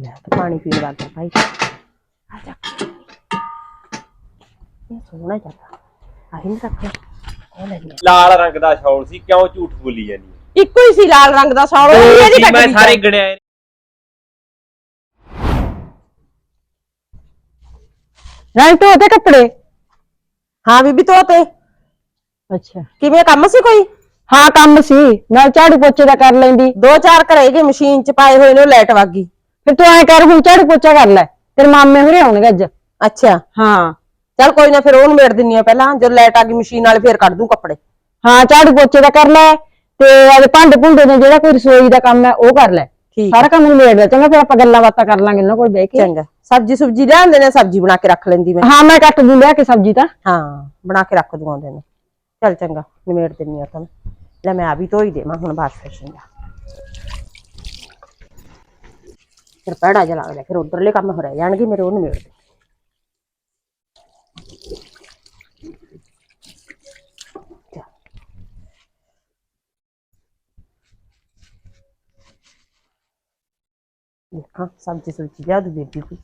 ਲੈ ਤੇ ਪਾਣੀ ਪੀਣ ਲੱਗ ਗਿਆ ਭਾਈ। ਆ ਜਾ। ਇਹ ਸੋਹਣਾ ਜਿਹਾ ਆਹੀ ਨਹੀਂ ਰੱਖਣਾ ਉਹ ਲੈ ਲਿਆ। ਲਾਲ ਰੰਗ ਦਾ ਸ਼ਾਲ ਸੀ ਕਿਉਂ ਝੂਠ ਬੋਲੀ ਜਾਨੀ? ਇੱਕੋ ਹੀ ਸੀ ਲਾਲ ਰੰਗ ਦਾ ਸ਼ਾਲ ਉਹ ਇਹਦੀ ਕੱਟ ਮੈਂ। ਸਾਰੇ ਗਣਿਆ ਰਾਣੀ ਧੋਤੇ ਕੱਪੜੇ? ਹਾਂ ਬੀਬੀ ਧੋਤੇ ਅੱਛਾ। ਕਿਵੇਂ ਕੰਮ ਸੀ ਕੋਈ? ਹਾਂ ਕੰਮ ਸੀ। ਨਾਲ ਝਾੜੂ ਪੋਚੇ ਦਾ ਕਰ ਲੈਂਦੀ। ਦੋ ਚਾਰ ਕਰੇਗੇ ਮਸ਼ੀਨ ਚ ਪਾਏ ਹੋਏ ਨੇ ਉਹ ਲਾਈਟ ਵਗ ਗਈ। ਫਿਰ ਤੂੰ ਐ ਕਰ ਹੁਣ ਝਾੜੂ ਪੋਚਾ ਕਰ ਲੈ। ਤੇਰੇ ਮਾਮੇ ਹੁਰੇ ਆਉਣਗੇ ਅੱਜ। ਅੱਛਾ। ਹਾਂ। ਚੱਲ ਕੋਈ ਨਾ ਫਿਰ ਉਹਨੂੰ ਮੇੜ ਦਿੰਨੀ ਆ ਪਹਿਲਾਂ ਜਦੋਂ ਲਾਈਟ ਆ ਗਈ ਮਸ਼ੀਨ ਵਾਲੇ ਫੇਰ ਕੱਢ ਦੂੰ ਕੱਪੜੇ। ਹਾਂ ਝਾੜੂ ਪੋਚੇ ਦਾ ਕਰ ਲੈ ਤੇ ਆਦੇ ਭਾਂਡੇ ਭੁੰਡੇ ਨੇ ਜਿਹੜਾ ਕੋਈ ਰਸੋਈ ਦਾ ਕੰਮ ਹੈ ਉਹ ਕਰ ਲੈ। ਠੀਕ ਸਾਰਾ ਕੰਮ ਨਿਬੇੜ ਲੈ। ਚੰਗਾ ਫਿਰ ਆਪਾਂ ਗੱਲਾਂ ਬਾਤਾਂ ਕਰ ਲਾਂਗੇ ਉਹਨਾਂ ਕੋਲ ਬਹਿ ਕੇ। ਚੰਗਾ। ਸਬਜੀ ਸੁਬਜੀ ਲਿਆਉਂਦੇ ਨੇ ਸਬਜੀ ਬਣਾ ਕੇ ਰੱਖ ਲੈਂਦੀ ਮੈਂ। ਹਾਂ ਮੈਂ ਕੱਟ ਦੂੰ ਲਿਆ ਕੇ ਸਬਜ਼ੀ ਤਾਂ। ਹਾਂ ਬਣਾ ਕੇ ਰੱਖ ਦੂੰਗਾ ਨੇ। ਚੱਲ ਚੰਗਾ ਨਿਮੇੜ ਦਿੰਨੀ ਆ ਤਾਂ ਲੈ ਮੈਂ ਆ ਵੀ ਧੋਈ ਦੇਵਾਂ ਹੁਣ ਬਾਅਦ ਫਿਰ ਚੰਗਾ। ਫਿਰ ਪੜਾ ਜਾ ਲੱਗਦਾ, ਫਿਰ ਉਧਰਲੇ ਕੰਮ ਹੋ ਰਹਿ ਜਾਣਗੇ, ਮੇਰੇ ਉਹ ਨਿਮੇੜ ਦੇ ਦੇਖਾਂ, ਸਬਜ਼ੀ ਸੁਬਜ਼ੀ ਲਿਆ ਦੂ ਬੇਬੀ ਕੋਈ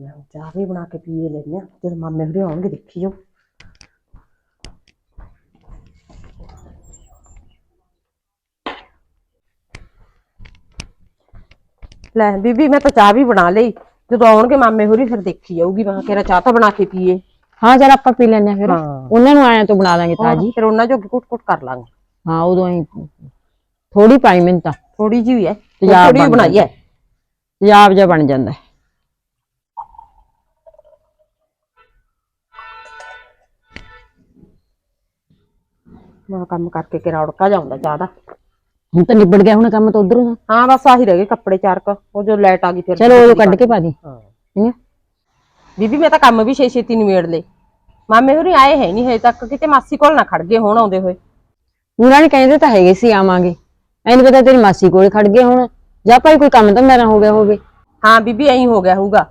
ਮੈਂ ਚਾਹ ਵੀ ਬਣਾ ਕੇ ਪੀ ਲੈਨੇ ਆ ਜਦੋਂ ਮਾਮੇ ਵੀਰੇ ਆਉਣਗੇ ਦੇਖੀ ਜਾਓ। ਲੈ ਬੀਬੀ ਮੈਂ ਤਾਂ ਚਾਹ ਵੀ ਬਣਾ ਲਈ। ਜਦੋਂ ਆਉਣਗੇ ਮਾਮੇ ਹੋਰੀ ਫਿਰ ਦੇਖੀ ਜਾਊਗੀ। ਮੈਂ ਕਿਹਾ ਚਾਹ ਤਾਂ ਬਣਾ ਕੇ ਪੀਏ। ਹਾਂ ਜਰਾ ਆਪਾਂ ਪੀ ਆ ਫਿਰ। ਉਹਨਾਂ ਨੂੰ ਆਇਆ ਤੋਂ ਬਣਾ ਲਾਂਗੇ ਤਾਜੀ। ਫਿਰ ਉਹਨਾਂ ਜੋਗੀ ਕੁੱਟ ਕੁੱਟ ਕਰ ਲਾਂਗੇ। ਹਾਂ ਉਦੋਂ ਹੀ ਥੋੜੀ ਪਾਈ ਮੈਨੂੰ ਤਾਂ। ਥੋੜੀ ਜਿਹੀ ਹੈ। ਥੋੜੀ ਬਣ ਬਣਾਈ ਹੈ। ਤੇਜ਼ਾਬ ਜਿਹਾ ਬਣ ਜਾਂਦਾ। ਮੈਂ ਕੰਮ ਕਰਕੇ ਕਿਰਾ ਉੜਕਾ ਜਾਂਦਾ ਚਾਹ ਦਾ। ਹੁਣ ਤਾਂ ਨਿਬੜ ਗਿਆ ਹੁਣ ਕੰਮ ਤਾਂ ਉਧਰੋਂ ਦਾ। ਹਾਂ ਬਸ ਆਹੀ ਰਹਿ ਗਏ ਕੱਪੜੇ ਚਾਰ ਕ ਉਹ ਜੋ ਲਾਈਟ ਆ ਗਈ ਫਿਰ ਚਲੋ ਉਹ ਕੱਢ ਕੇ ਪਾ ਦੀ। ਹਾਂ। ਠੀਕ ਬੀਬੀ ਮੈਂ ਤਾਂ ਕੰਮ ਵੀ ਛੇ ਛੇਤੀ ਨਿਬੇੜ ਲਏ। ਮਾਮੇ ਹੋਰੀ ਆਏ ਹੈ ਨਹੀਂ ਹਜੇ ਤੱਕ ਕਿਤੇ ਮਾਸੀ ਕੋਲ ਨਾ ਖੜ ਗਏ ਹੋਣ ਆਉਂਦੇ ਹੋਏ। ਉਹਨਾਂ ਨੇ ਕਹਿੰਦੇ ਤਾਂ ਹੈਗੇ ਸੀ ਆਵਾਂਗੇ। ਐਨੂੰ ਪਤਾ ਤੇਰੀ ਮਾਸੀ ਕੋਲ ਖੜ ਗਏ ਹੁਣ। ਜਾਂ ਭਾਈ ਕੋਈ ਕੰਮ ਤਾਂ ਮੇਰਾ ਹੋ ਗਿਆ ਹੋਵੇ। ਹਾਂ ਬੀਬੀ ਐਂ ਹੋ ਗਿਆ ਹੋਊਗਾ।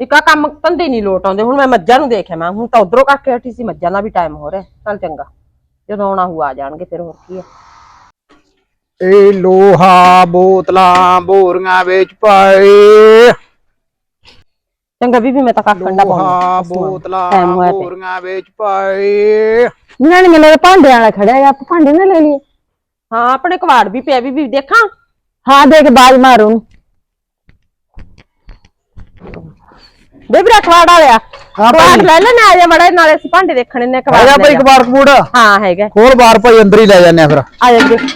ਇੱਕ ਆ ਕੰਮ ਧੰਦੇ ਨਹੀਂ ਲੋਟ ਆਉਂਦੇ। ਹੁਣ ਮੈਂ ਮੱਝਾਂ ਨੂੰ ਦੇਖਿਆ ਮੈਂ। ਹੁਣ ਤਾਂ ਉਧਰੋਂ ਕਰਕੇ ਹਟੀ ਸੀ। ਮੱਝਾਂ ਦਾ ਵੀ ਟਾਈਮ ਹੋ ਰਿਹਾ। ਚੱਲ ਚੰਗਾ। ਜਦੋਂ ਆਉਣਾ ਹੋਊ ਆ ਜਾਣਗੇ ਫਿਰ ਹੋਰ ਕੀ ਹੈ ਇਹ ਲੋਹਾ ਬੋਤਲਾਂ ਬੋਰੀਆਂ ਵਿੱਚ ਪਾਏ। ਚੰਗਾ ਬੀਬੀ ਮੈਂ ਤਾਂ ਕੱਖ ਕੰਡਾ ਲੋਹਾ ਬੋਤਲਾਂ ਟਾਈਮ ਹੋਇਆ। ਬੋਰੀਆਂ ਵਿੱਚ ਪਾਏ। ਉਹਨਾਂ ਨੇ ਮੇਰੇ ਭਾਂਡਿਆਂ ਵਾਲਾ ਖੜਿਆ ਆਪਾਂ ਭਾਂਡੇ ਨਾ ਲੈ ਲਈਏ। ਹਾਂ ਆਪਣੇ ਕਵਾੜ ਵੀ ਪਿਆ ਬੀਬੀ ਦੇਖਾਂ? ਹਾਂ ਦੇਖ ਬਾਜ ਮਾਰੋ ਉਹਨੂੰ। ਬੀਬੀ ਦਾ ਕਵਾੜ ਆ ਗਿਆ ਹਾਂ ਕਵਾੜ। ਲੈ ਲੈ ਨਾ ਆ ਜਾ ਮੜਾ ਨਾਲੇ ਅਸੀਂ ਭਾਂਡੇ ਦੇਖਣੇ ਨੇ ਕਵਾੜ ਆਜਾ ਲੈ ਭਾਈ ਜਾ। ਕਬਾੜ ਕਬੂੜ ਹਾਂ ਹੈਗਾ। ਹੋਰ ਬਾਰ ਭਾਈ ਅੰਦਰ ਹੀ ਲੈ ਜਾਂਦੇ ਆ ਫਿਰ। ਆ ਜਾ ਵੀਰੇ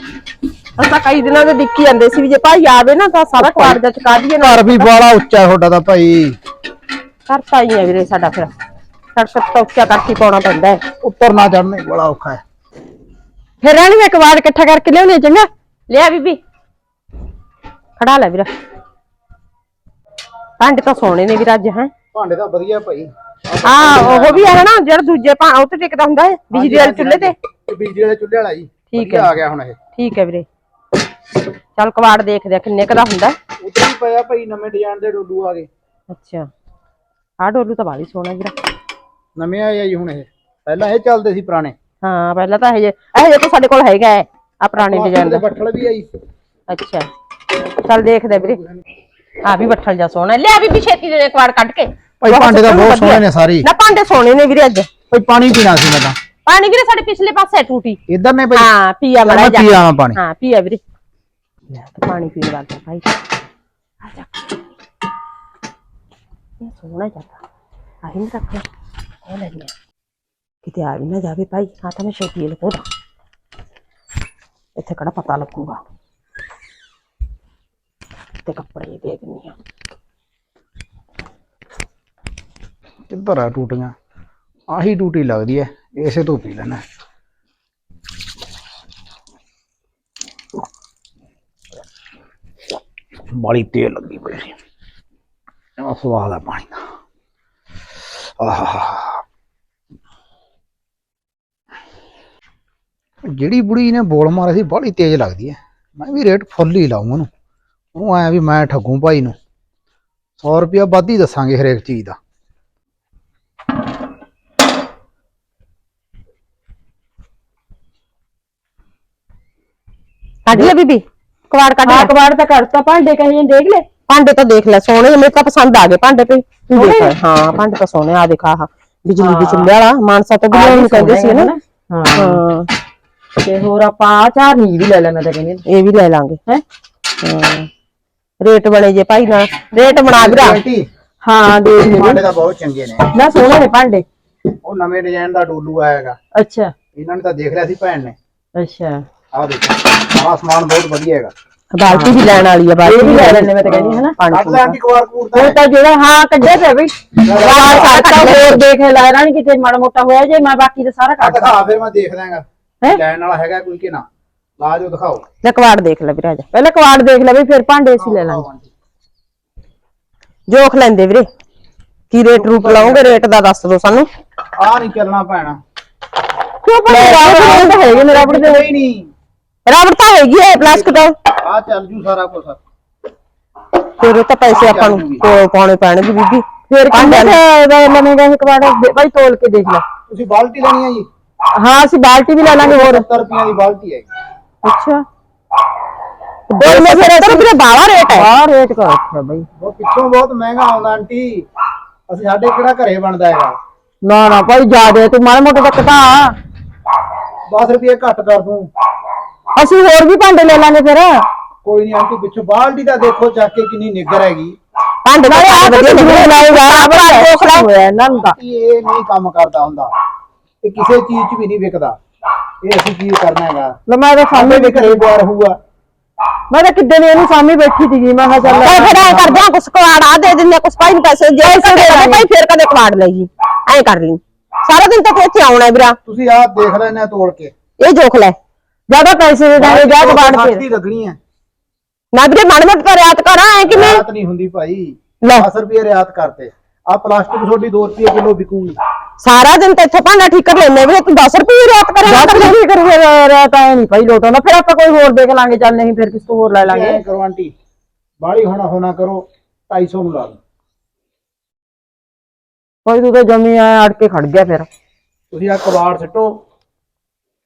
ਅਸਾਂ ਕਈ ਦਿਨਾਂ ਦੇ ਡਿੱਕੀ ਜਾਂਦੇ ਸੀ ਵੀ ਜੇ ਭਾਈ ਆਵੇ ਨਾ ਤਾਂ ਸਾਰਾ ਕਵਾੜ ਦਾ ਚਕਾ ਦਈਏ ਨਾ। ਘਰ ਵੀ ਬਾਲਾ ਉੱਚਾ ਤੁਹਾਡਾ ਤਾਂ ਭਾਈ। ਕਰਤਾ ਹੀ ਹੈ ਵੀਰੇ ਸਾਡਾ ਫਿਰ। ਸੜਕ ਤੋਂ ਉੱਚਾ ਕਰਕੇ ਪਾਉਣਾ ਪੈਂਦਾ ਹੈ। ਉੱਪਰ ਨਾ ਚੜਨੇ ਬੜਾ ਔਖਾ ਹੈ। ਫਿਰ ਰਾਣੀ ਮੈਂ ਕਵਾੜ ਇਕੱਠਾ ਕਰਕੇ ਲਿਆਉਣੀ ਆ, ਚੰਗਾ? ਲਿਆ ਬੀਬੀ। ਖੜਾ ਲੈ ਵੀਰਾ। ਭਾਂਡੇ ਤਾਂ ਸੋਹਣੇ ਨੇ ਵੀਰ ਅੱਜ ਹੈ? ਭਾਂਡੇ ਤਾਂ ਵਧੀਆ ਭਾਈ। ਹਾਂ ਉਹ ਵੀ ਹੈ ਨਾ ਜਿਹੜਾ ਦੂਜੇ ਪਾ ਉਹ ਤੇ ਟਿਕਦਾ ਹੁੰਦਾ ਹੈ ਬਿਜਲੀ ਵਾਲੇ ਚੁੱਲ੍ਹੇ ਤੇ। ਬਿਜਲੀ ਵਾਲੇ ਚੁੱਲ੍ਹੇ ਵਾਲਾ ਜੀ। ਠੀਕ ਹੈ। ਆ ਗਿਆ ਹੁਣ ਇਹ। ਠੀਕ ਹੈ ਵੀਰੇ। ਚੱਲ ਕਵਾੜ ਦੇਖਦੇ ਆ ਕਿੰਨੇ ਕੁ ਦਾ ਹੁੰਦਾ। ਉੱਧਰ ਵੀ ਪਿਆ ਭਾਈ ਨਵੇਂ ਡਿਜ਼ਾਈਨ ਦੇ ਡੋਲੂ ਆ ਗਏ। ਅੱਛਾ। ਆਹ ਡੋਲੂ ਤਾਂ ਬਾਲੀ ਸੋਹਣਾ ਵੀਰਾ। ਨਵੇਂ ਆਏ ਆ ਜੀ ਹੁਣ ਇਹ। ਪਹਿਲਾਂ ਇਹ ਚੱਲਦੇ ਸੀ ਪੁਰਾਣੇ। ਹਾਂ ਪਹਿਲਾਂ ਤਾਂ ਇਹ ਜੇ ਇਹ ਜੇ ਤਾਂ ਸਾਡੇ ਕੋਲ ਹੈਗਾ ਹੈ ਆ ਪੁਰਾਣੇ ਡਿਜ਼ਾਈਨ ਦੇ। ਬੱਠਲ ਵੀ ਆਈ। ਅੱਛਾ। ਚੱਲ ਦੇਖਦੇ ਆ ਵੀਰੇ। ਆ ਵੀ ਬੱਠਲ ਜਾ ਸੋਹਣਾ। ਹੈ। ਲਿਆ ਵੀ ਛੇਤੀ ਦੇ ਕਵਾੜ ਕੱਢ ਕੇ। ਭਾਈ ਭਾਂਡੇ ਤਾਂ ਬਹੁਤ। ਸੋਹਣੇ ਨੇ ਸਾਰੇ। ਹੀ। ਨਾ ਭਾਂਡੇ ਸੋਹਣੇ ਨੇ ਵੀਰੇ ਅੱਜ। ਭਾਈ ਪਾਣੀ ਪੀਣਾ ਸੀ ਮੈਂ ਤਾਂ। ਪਾਣੀ ਵੀਰੇ ਸਾਡੇ ਪਿਛਲੇ ਪਾਸੇ ਹੈ ਟੂਟੀ। ਇੱਧਰ ਨੇ ਭਾਈ। ਹਾਂ ਪੀਆ ਮੜਾ ਮੈਂ ਜਾ। ਪੀ ਆਵਾਂ ਪਾਣੀ। ਹਾਂ ਪੀਆ ਵੀਰੇ। ਲੈ ਤੇ ਪਾਣੀ ਪੀਣ ਲੱਗ ਗਿਆ ਭਾਈ। ਆ ਜਾ। ਇਹ ਸੋਹਣਾ ਜਾਂਦਾ। ਆਹੀ ਨਹੀਂ ਰੱਖਣਾ। ਉਹ ਲੈ ਲਿਆ। ਕਿਤੇ ਆ ਵੀ ਨਾ ਜਾਵੇ ਭਾਈ। ਹਾਂ ਤਾਂ ਮੈਂ ਛੇਤੀ ਲਕੋ ਇੱਥੇ ਕਿਹੜਾ ਪਤਾ ਲੱਗੂਗਾ। ਤੇ ਕੱਪੜੇ ਦੇਖਣੀ ਆ ਇੱਧਰ ਆ ਟੂਟੀਆਂ। ਆਹੀ ਟੂਟੀ ਲੱਗਦੀ ਐ ਇਸੇ ਤੋਂ ਪੀ ਲੈਣਾ ਬੜੀ ਤੇਲ ਲੱਗੀ ਪਈ ਸੀ। ਇਹ ਸਵਾਦ ਆ ਪਾਣੀ ਦਾ। ਆਹ। ਜਿਹੜੀ ਬੁੜੀ ਨੇ ਬੋਲ ਮਾਰਿਆ ਸੀ ਬੜੀ ਤੇਜ਼ ਲੱਗਦੀ ਹੈ ਮੈਂ ਵੀ ਰੇਟ ਫੁੱਲ ਹੀ ਲਾਉਂ ਉਹਨੂੰ। ਉਹ ਆਇਆ ਵੀ ਮੈਂ ਠੱਗੂ ਭਾਈ ਨੂੰ। 100 ਰੁਪਇਆ ਵੱਧ ਹੀ ਦੱਸਾਂਗੇ ਹਰੇਕ ਚੀਜ਼ ਦਾ। ਕੱਢ ਲੈ ਬੀਬੀ? ਕਵਾੜ ਕੱਢ ਹਾਂ ਲੈ। ਕਬਾੜ ਤਾਂ ਕੱਢਤਾ ਭਾਂਡੇ ਕਹੇ ਜਿਹੇ ਦੇਖ ਲੈ? ਭਾਂਡੇ ਤਾਂ ਦੇਖ ਲੈ ਸੋਹਣੇ ਮੈਨੂੰ ਤਾਂ ਪਸੰਦ ਆ ਗਏ ਭਾਂਡੇ ਪਈ ਤੂੰ ਦੇਖ ਲੈ। ਹਾਂ ਭਾਂਡੇ ਤਾਂ ਸੋਹਣੇ ਆ ਦੇਖ ਆਹ ਬਿਜਲੀ ਦੀ ਚੁੱਲ੍ਹੇ ਵਾਲਾ ਮਾਨਸਾ ਤੋਂ ਵੀ ਆਹ ਵੀ ਉਹਨੂੰ ਕਹਿੰਦੇ ਸੀ ਨਾ। ਹਾਂ। ਹਾਂ। ਤੇ ਹੋਰ ਆਪਾਂ ਆਹ ਚਾਰ ਨੀ ਵੀ ਲੈ ਲੈ ਮੈਂ ਤਾਂ ਕਹਿੰਦੀ ਇਹ ਵੀ ਲੈ ਲਾਂਗੇ। ਹੈ? ਹਾਂ। ਰੇਟ ਬਣੇ ਜੇ ਭਾਈ ਨਾਲ ਰੇਟ ਬਣਾ ਵੀਰਾ ਆਂਟੀ ਹਾਂ। ਦੇਖ ਲੈ। ਭਾਂਡੇ ਤਾਂ ਬਹੁਤ ਚੰਗੇ ਨੇ। ਨਾ ਸੋਹਣੇ ਨੇ ਭਾਂਡੇ। ਉਹ ਨਵੇਂ ਡਿਜ਼ਾਈਨ ਦਾ ਡੋਲੂ ਆਏਗਾ ਅੱਛਾ। ਇਹਨਾਂ ਨੇ ਤਾਂ ਦੇਖ ਲਿਆ ਸੀ ਭੈਣ ਨੇ। ਅੱਛਾ। ਆਹ ਦੇਖੋ ਆਹ ਸਮਾਨ ਬਹੁਤ ਵਧੀਆ ਹੈਗਾ। ਬਾਲਟੀ ਵੀ ਲੈਣ ਵਾਲੀ ਆ ਬਾਲਟੀ ਵੀ ਲੈ ਲੈਣੇ ਮੈਂ ਤਾਂ ਕਹਿੰਦੀ ਹਾਂ ਨਾ। ਪਾਣੀ ਕੱਢ ਲੈ ਆਂਟੀ ਕਵਾਰ ਕੂਰ ਤਾਂ ਹੁਣ ਤਾਂ ਜਿਹੜਾ ਹਾਂ ਕੱਢਿਆ ਪਿਆ ਬਈ। ਬਾਹਰ ਸਾਡਾ ਹੋਰ ਦੇਖ ਲੈ ਰਾਣੀ ਕਿਤੇ ਮਾੜਾ ਮੋਟਾ ਹੋਇਆ ਜੇ ਮੈਂ ਬਾਕੀ ਤਾਂ ਸਾਰਾ ਆ ਕੱਢ ਦਿਖਾ ਫਿਰ ਮੈਂ ਦੇਖ ਦਾਂਗਾ ਹੈਂ? ਲੈਣ ਵਾਲਾ ਹੈਗਾ ਕੋਈ ਕਿ ਨਾ? ਲਾ ਜੋ ਦਿਖਾਓ। ਲੈ ਕਵਾੜ ਦੇਖ ਲੈ ਵੀਰਾ ਜਾ। ਪਹਿਲਾਂ ਕਵਾੜ ਦੇਖ ਲੈ ਫਿਰ ਭਾਂਡੇ ਅਸੀਂ ਲੈ ਲਾਂਗੇ। ਜੋਖ ਲੈਂਦੇ ਵੀਰੇ। ਕੀ ਰੇਟ ਰੂਟ ਲਾਉਂਗੇ ਰੇਟ ਦਾ ਦੱਸ ਦਿਓ ਸਾਨੂੰ। ਆ ਨਹੀਂ ਚੱਲਣਾ ਭੈਣਾ ਕਿਉਂ ਭਾਂਡੇ ਤਾਂ ਹੈਗੇ ਨੇ ਰਬੜ ਦੇ। ਕੋਈ ਨਹੀਂ। ਰਬੜ ਤਾਂ ਹੈਗੀ ਹੈ ਪਲਾਸਟਿਕ ਦਾ ਆ ਚੱਲ ਜੂ ਸਾਰਾ ਕੁਝ ਫਿਰ ਉਹ ਤਾਂ ਪੈਸੇ ਆਪਾਂ ਨੂੰ ਕੋਲ ਪਾਉਣੇ ਪੈਣਗੇ ਬੀਬੀ। ਫਿਰ ਕਿੰਨੇ ਦਾ ਲਵੇਂਗਾ ਇਹ ਕਵਾੜ ਬਾਈ ਤੋਲ ਕੇ ਦੇਖ ਲੈ। ਤੁਸੀਂ ਬਾਲਟੀ ਲੈਣੀ ਹੈ ਜੀ? ਹਾਂ ਅਸੀਂ ਬਾਲਟੀ ਵੀ ਲੈ ਲਾਂਗੇ ਹੋਰ। 70 ਰੁਪਈਆਂ ਦੀ ਬਾਲਟੀ ਹੈ ਅੱਛਾ। ਦੋ ਮੈਂ ਫਿਰ ਵੀਰੇ ਬਾਵਾ ਰੇਟ ਹੈ। ਬਾਹਰ ਰੇਟ ਕਰ ਰੱਖਿਆ ਬਾਈ। ਉਹ ਪਿੱਛੋਂ ਬਹੁਤ ਮਹਿੰਗਾ ਆਉਂਦਾ ਆਂਟੀ। ਅਸੀਂ ਸਾਡੇ ਕਿਹੜਾ ਘਰੇ ਬਣਦਾ ਹੈਗਾ? ਨਾ ਨਾ ਭਾਈ ਜਿਆਦੇ ਤੂੰ ਮਾੜਾ ਮੋਟਾ ਤਾਂ ਘਟਾ। 10 ਰੁਪਏ ਘੱਟ ਕਰ ਦੂੰ ਅਸੀਂ ਹੋਰ ਵੀ ਭਾਂਡੇ ਲੈ ਲਾਂਗੇ ਫਿਰ। ਕੋਈ ਨਹੀਂ ਆਂਟੀ ਪਿੱਛੋਂ ਬਾਲਟੀ ਦਾ ਦੇਖੋ ਚੱਕ ਕੇ ਕਿੰਨੀ ਨਿੱਗਰ ਹੈਗੀ। ਭਾਂਡੇ ਤਾਂ ਆ ਵਧੀਆ ਨਿਕਲੇ ਲਾਏਗਾ ਆਪਣਾ ਜੋਖ ਲੈ ਹੋਇਆ ਇਹਨਾਂ ਨੂੰ ਤਾਂ ਇਹ ਨਹੀਂ ਕੰਮ ਕਰਦਾ ਹੁੰਦਾ। ਇਹ ਕਿਸੇ ਚੀਜ਼ 'ਚ ਵੀ ਨਹੀਂ ਵਿਕਦਾ। ਇਹ ਅਸੀਂ ਕੀ ਕਰਨਾ ਹੈਗਾ? ਲੈ ਮੈਂ ਤਾਂ ਸਾਹਮਣੇ ਵੀ ਘਰੇ ਬਾਰ ਹੋਊਗਾ। ਮੈਂ ਤਾਂ ਕਿੱਦਾਂ ਦੀ ਇਹਨੂੰ ਸਾਹਮਣੇ ਬੈਠੀ ਸੀਗੀ। ਮੈਂ ਕਿਹਾ ਚੱਲ ਚੱਲ ਫਿਰ ਐ ਕਰ ਜਾ ਕੁਛ ਕਵਾੜ ਆ ਦੇ ਦਿੰਦੇ ਕੁਛ ਭਾਈ ਨੂੰ ਪੈਸੇ ਜੇ ਕਦੇ ਕਦੇ ਭਾਈ ਫਿਰ ਕਦੇ ਕਵਾੜ ਲੈ ਜੀ ਐ ਕਰ ਲਈ। ਸਾਰਾ ਦਿਨ ਤਾਂ ਤੂੰ ਇੱਥੇ ਆਉਣਾ ਹੈ ਵੀਰਾ। ਤੁਸੀਂ ਆਹ ਦੇਖ ਲੈਣੇ ਤੋੜ ਕੇ। ਇਹ ਜੋਖ ਲੈ। ਜ਼ਿਆਦਾ ਪੈਸੇ ਦੇ ਦਾਂਗੇ ਜਾ ਕੇ ਬਾੜ ਸੱਠ ਕੇ ਦੀ ਲੱਗਣੀ ਹੈ। ਨਾ ਵੀਰੇ ਮਨ ਮਤ ਤਾਂ ਰਿਆਤ ਕਰ ਐ ਕਿਵੇਂ? ਰਿਆਤ ਨਹੀਂ ਹੁੰਦੀ ਭਾਈ। ਲੈ। 10 ਰੁਪਏ ਰਿਆਤ ਕਰਤੇ। ਆ ਪਲਾਸਟਿਕ ਤੁਹਾਡੀ 2 ਰੁਪਏ ਕਿਲੋ ਵਿਕੂਗੀ। ਸਾਰਾ ਦਿਨ ਤੇ ਇੱਥੇ ਭਾਂਡਾ ਠੀਕ ਕਰ ਲੈਨੇ ਵੀਰੇ ਤੂੰ 10 ਰੁਪਏ ਰਿਆਤ ਕਰਿਆ ਜਾ ਕਰ ਕੇ ਕਰੀਏ ਯਾਰ ਤਾਂ ਇਹ ਨਹੀਂ ਭਾਈ ਲੋਟ ਆਉਂਦਾ। ਫਿਰ ਆਪਾਂ ਕੋਈ ਹੋਰ ਦੇਖ ਲਾਂਗੇ ਚੱਲ ਨਹੀਂ ਫਿਰ ਕਿਸ ਤੋਂ ਹੋਰ ਲੈ ਲਾਂਗੇ। ਐਂ ਕਰੋ ਆਂਟੀ ਬਾਹਲੀ ਹੋਣਾ ਹੋਣਾ ਕਰੋ 250 ਨੂੰ ਲਾ ਲਓ ਭਾਈ ਤੂੰ ਤਾਂ ਜਮੀ ਆ ਅੜ ਕੇ ਖੜ ਗਿਆ ਫਿਰ। ਤੁਸੀਂ ਆ ਕਬਾੜ ਸਿੱਟੋ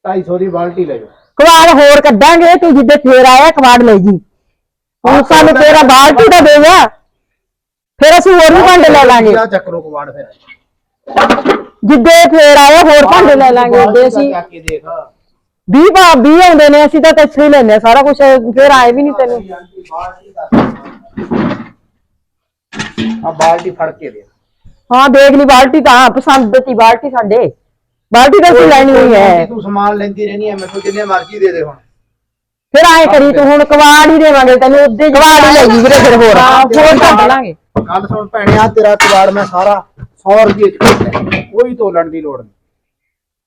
250 ਦੀ ਬਾਲਟੀ ਲੈ ਜਾਓ। ਕਵਾੜ ਹੋਰ ਕੱਢਾਂਗੇ ਤੂੰ ਜਿੱਦੇ ਫੇਰ ਆਇਆ ਕਵਾੜ ਲੈ ਜੀ। ਹੁਣ ਸਾਨੂੰ ਤੇਰਾ ਬਾਲਟੀ ਦਾ ਦੇ ਜਾ ਫਿਰ ਅਸੀਂ ਹੋਰ ਵੀ ਭਾਂਡੇ ਲੈ ਲਾਂਗੇ। ਆ ਚੱਕ ਕਬਾੜ ਫਿਰ। ਜਿੱਦੇ ਫੇਰ ਆਇਆ ਹੋਰ ਭਾਂਡੇ ਲੈ ਲਾਂਗੇ ਉਹਦੇ ਅਸੀਂ। ਚੱਕ ਕੇ ਦੇਖ। 20 ਭਾ 20 ਆਉਂਦੇ ਨੇ ਅਸੀਂ ਤਾਂ ਇੱਥੇ ਹੀ ਲੈਨੇ ਆ ਸਾਰਾ ਕੁਝ ਫੇਰ ਆਏ ਵੀ ਨਹੀਂ ਤੈਨੂੰ। ਆ ਬਾਲਟੀ ਫੜ ਕੇ ਦੇ। ਹਾਂ ਦੇਖ ਲਈ ਬਾਲਟੀ ਤਾਂ ਪਸੰਦ ਤੀ ਬਾਲਟੀ ਸਾਡੇ। ਬਾਲਟੀ ਤਾਂ ਅਸੀਂ ਲੈਣੀ ਹੈ। ਤੂੰ ਸਮਾਨ ਲੈਂਦੀ ਰਹਿਣੀ ਹੈ ਮੈਨੂੰ ਜਿੰਨੇ ਮਰਜ਼ੀ ਦੇ ਦੇ ਹੁਣ। ਫਿਰ ਆਏ ਕਰੀ ਤੂੰ ਹੁਣ ਕਵਾੜ ਹੀ ਦੇਵਾਂਗੇ ਤੈਨੂੰ ਉੱਦੇ ਕਵਾੜ ਹੀ ਲੈ ਜੀ ਵੀਰੇ ਫਿਰ ਹੋਰ। ਹਾਂ ਹੋਰ ਕੱਢ ਲਾਂਗੇ ਗੱਲ ਸੁਣ ਭੈਣੇ ਆ ਤੇਰਾ ਕਬਾੜ ਮੈਂ ਸਾਰਾ 100 ਰੁਪਏ ਚ ਕੋਈ ਤੋਲਣ ਦੀ ਲੋੜ ਨਹੀਂ।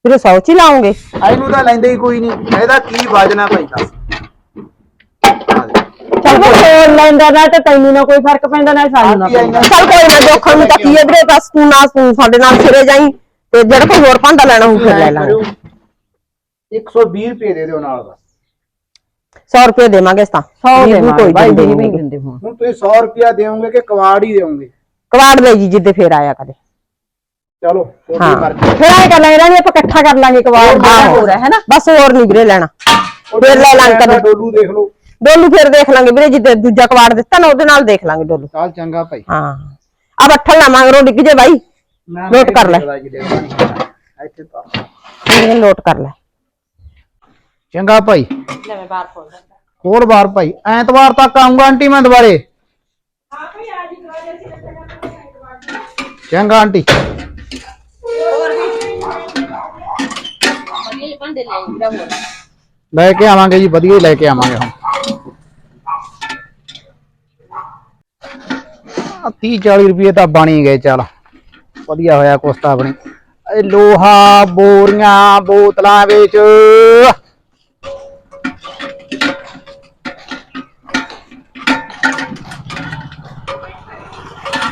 ਵੀਰੇ ਸੌ ਚ ਹੀ ਲਾਉਂਗੇ। ਇਹਨੂੰ ਤਾਂ ਲੈਂਦੇ ਹੀ ਕੋਈ ਨਹੀਂ। ਇਹਦਾ ਕੀ ਵਜਣਾ ਭਾਈ ਦੱਸ। ਚੱਲ ਕੋਈ ਲੈਂਦਾ ਨਾ ਤੇ ਤੈਨੂੰ ਨਾ ਕੋਈ ਫ਼ਰਕ ਪੈਂਦਾ ਨਾ ਸਾਨੂੰ ਨਾ ਆਂਟੀ ਆਈਆਂ ਚੱਲ ਕੋਈ ਨਾ ਜੋਖਾਂ ਨੂੰ ਤਾਂ ਕੀ ਹੈ ਵੀਰੇ ਬਸ ਤੂੰ ਨਾ ਤੂੰ ਸਾਡੇ ਨਾਲ ਫਿਰੇ ਜਾਈ। ਤੇ ਜਿਹੜਾ ਕੋਈ ਹੋਰ ਭਾਂਡਾ ਲੈਣਾ ਹੋਊ ਫਿਰ ਲੈ ਲਾਂਗੇ। 120 ਰੁਪਏ ਦੇ ਦਿਓ ਨਾਲ ਦਾ 100 ਰੁਪਏ ਦੇਵਾਂਗੇ ਇਸ ਤਾਂ। 100 ਵੀਹ ਦੇ ਵੀ ਕੋਈ ਬਾਈ ਦਿੰਦੇ ਜੀ ਨਹੀਂ ਵੀ ਦਿੰਦੇ ਹੁਣ। ਹੁਣ ਤੁਸੀਂ 100 ਰੁਪਿਆ ਦੇਵੋਗੇ ਕਿ ਕਵਾੜ ਹੀ ਦੇਵੋਗੇ ਕਵਾੜ ਲੈ ਜੀ ਜਿੱਦੇ ਫੇਰ ਆਇਆ ਕਦੇ। ਚਲੋ ਹਾਂ। ਤੁਹਾਡੀ ਮਰਜ਼ੀ। ਫਿਰ ਕਰ ਲਾਂਗੇ ਰਾਣੀ ਆਪਾਂ ਇਕੱਠਾ ਕਰ ਲਾਂਗੇ ਕਵਾੜ। ਜਿਹੜਾ ਹੋਰ ਹੈ ਹੈਨਾ ਬਸ ਹੋਰ ਨਹੀਂ ਵੀਰੇ ਲੈਣਾ। ਫੇਰ ਲੈ ਲਾਂਗੇ ਕਦੇ। ਡੋਲੂ ਦੇਖ ਲਓ। ਡੋਲੂ ਫੇਰ ਦੇਖ ਲਾਂਗੇ ਵੀਰੇ ਜਿੱਦੇ ਦੂਜਾ ਕਵਾੜ ਦਿੱਤਾ ਨਾ ਉਹਦੇ ਨਾਲ ਦੇਖ ਲਾਂਗੇ ਡੋਲੂ। ਚੱਲ ਚੰਗਾ ਭਾਈ। ਹਾਂ। ਆ ਬੱਠਲ ਨਾ ਮੰਗਰੋ ਡਿੱਗ ਜੇ ਬਾਈ ਮੈਂ ਨੋਟ ਕਰ ਲੈ। ਦੇਖਦਾ ਜੀ, ਦੇਖਦਾ ਨਹੀਂ। ਇੱਥੇ ਤਾਂ ਇਹ ਨੋਟ ਕਰ ਲੈ ਚੰਗਾ ਭਾਈ ਲੈ ਮੈਂ ਬਾਹਰ ਖੋਲ ਦਿੰਦਾ ਹੋਰ ਵਾਰ ਭਾਈ ਐਤਵਾਰ ਤੱਕ ਆਉਂਗਾ ਆਂਟੀ ਮੈਂ ਦੁਬਾਰੇ ਚੰਗਾ ਆਂਟੀ ਭਾਂਡੇ ਲੈ ਵੀਰੇ ਹੋਰ ਲੈ ਕੇ ਆਵਾਂਗੇ ਜੀ ਵਧੀਆ ਹੀ ਲੈ ਕੇ ਆਵਾਂਗੇ ਹੁਣ 30 40 ਰੁਪਏ ਤਾਂ ਬਣ ਹੀ ਗਏ ਚੱਲ ਵਧੀਆ ਹੋਇਆ ਕੁਛ ਤਾਂ ਆਪਣੀ। ਇਹ ਲੋਹਾ ਬੋਰੀਆਂ ਬੋਤਲਾਂ ਵਿੱਚ।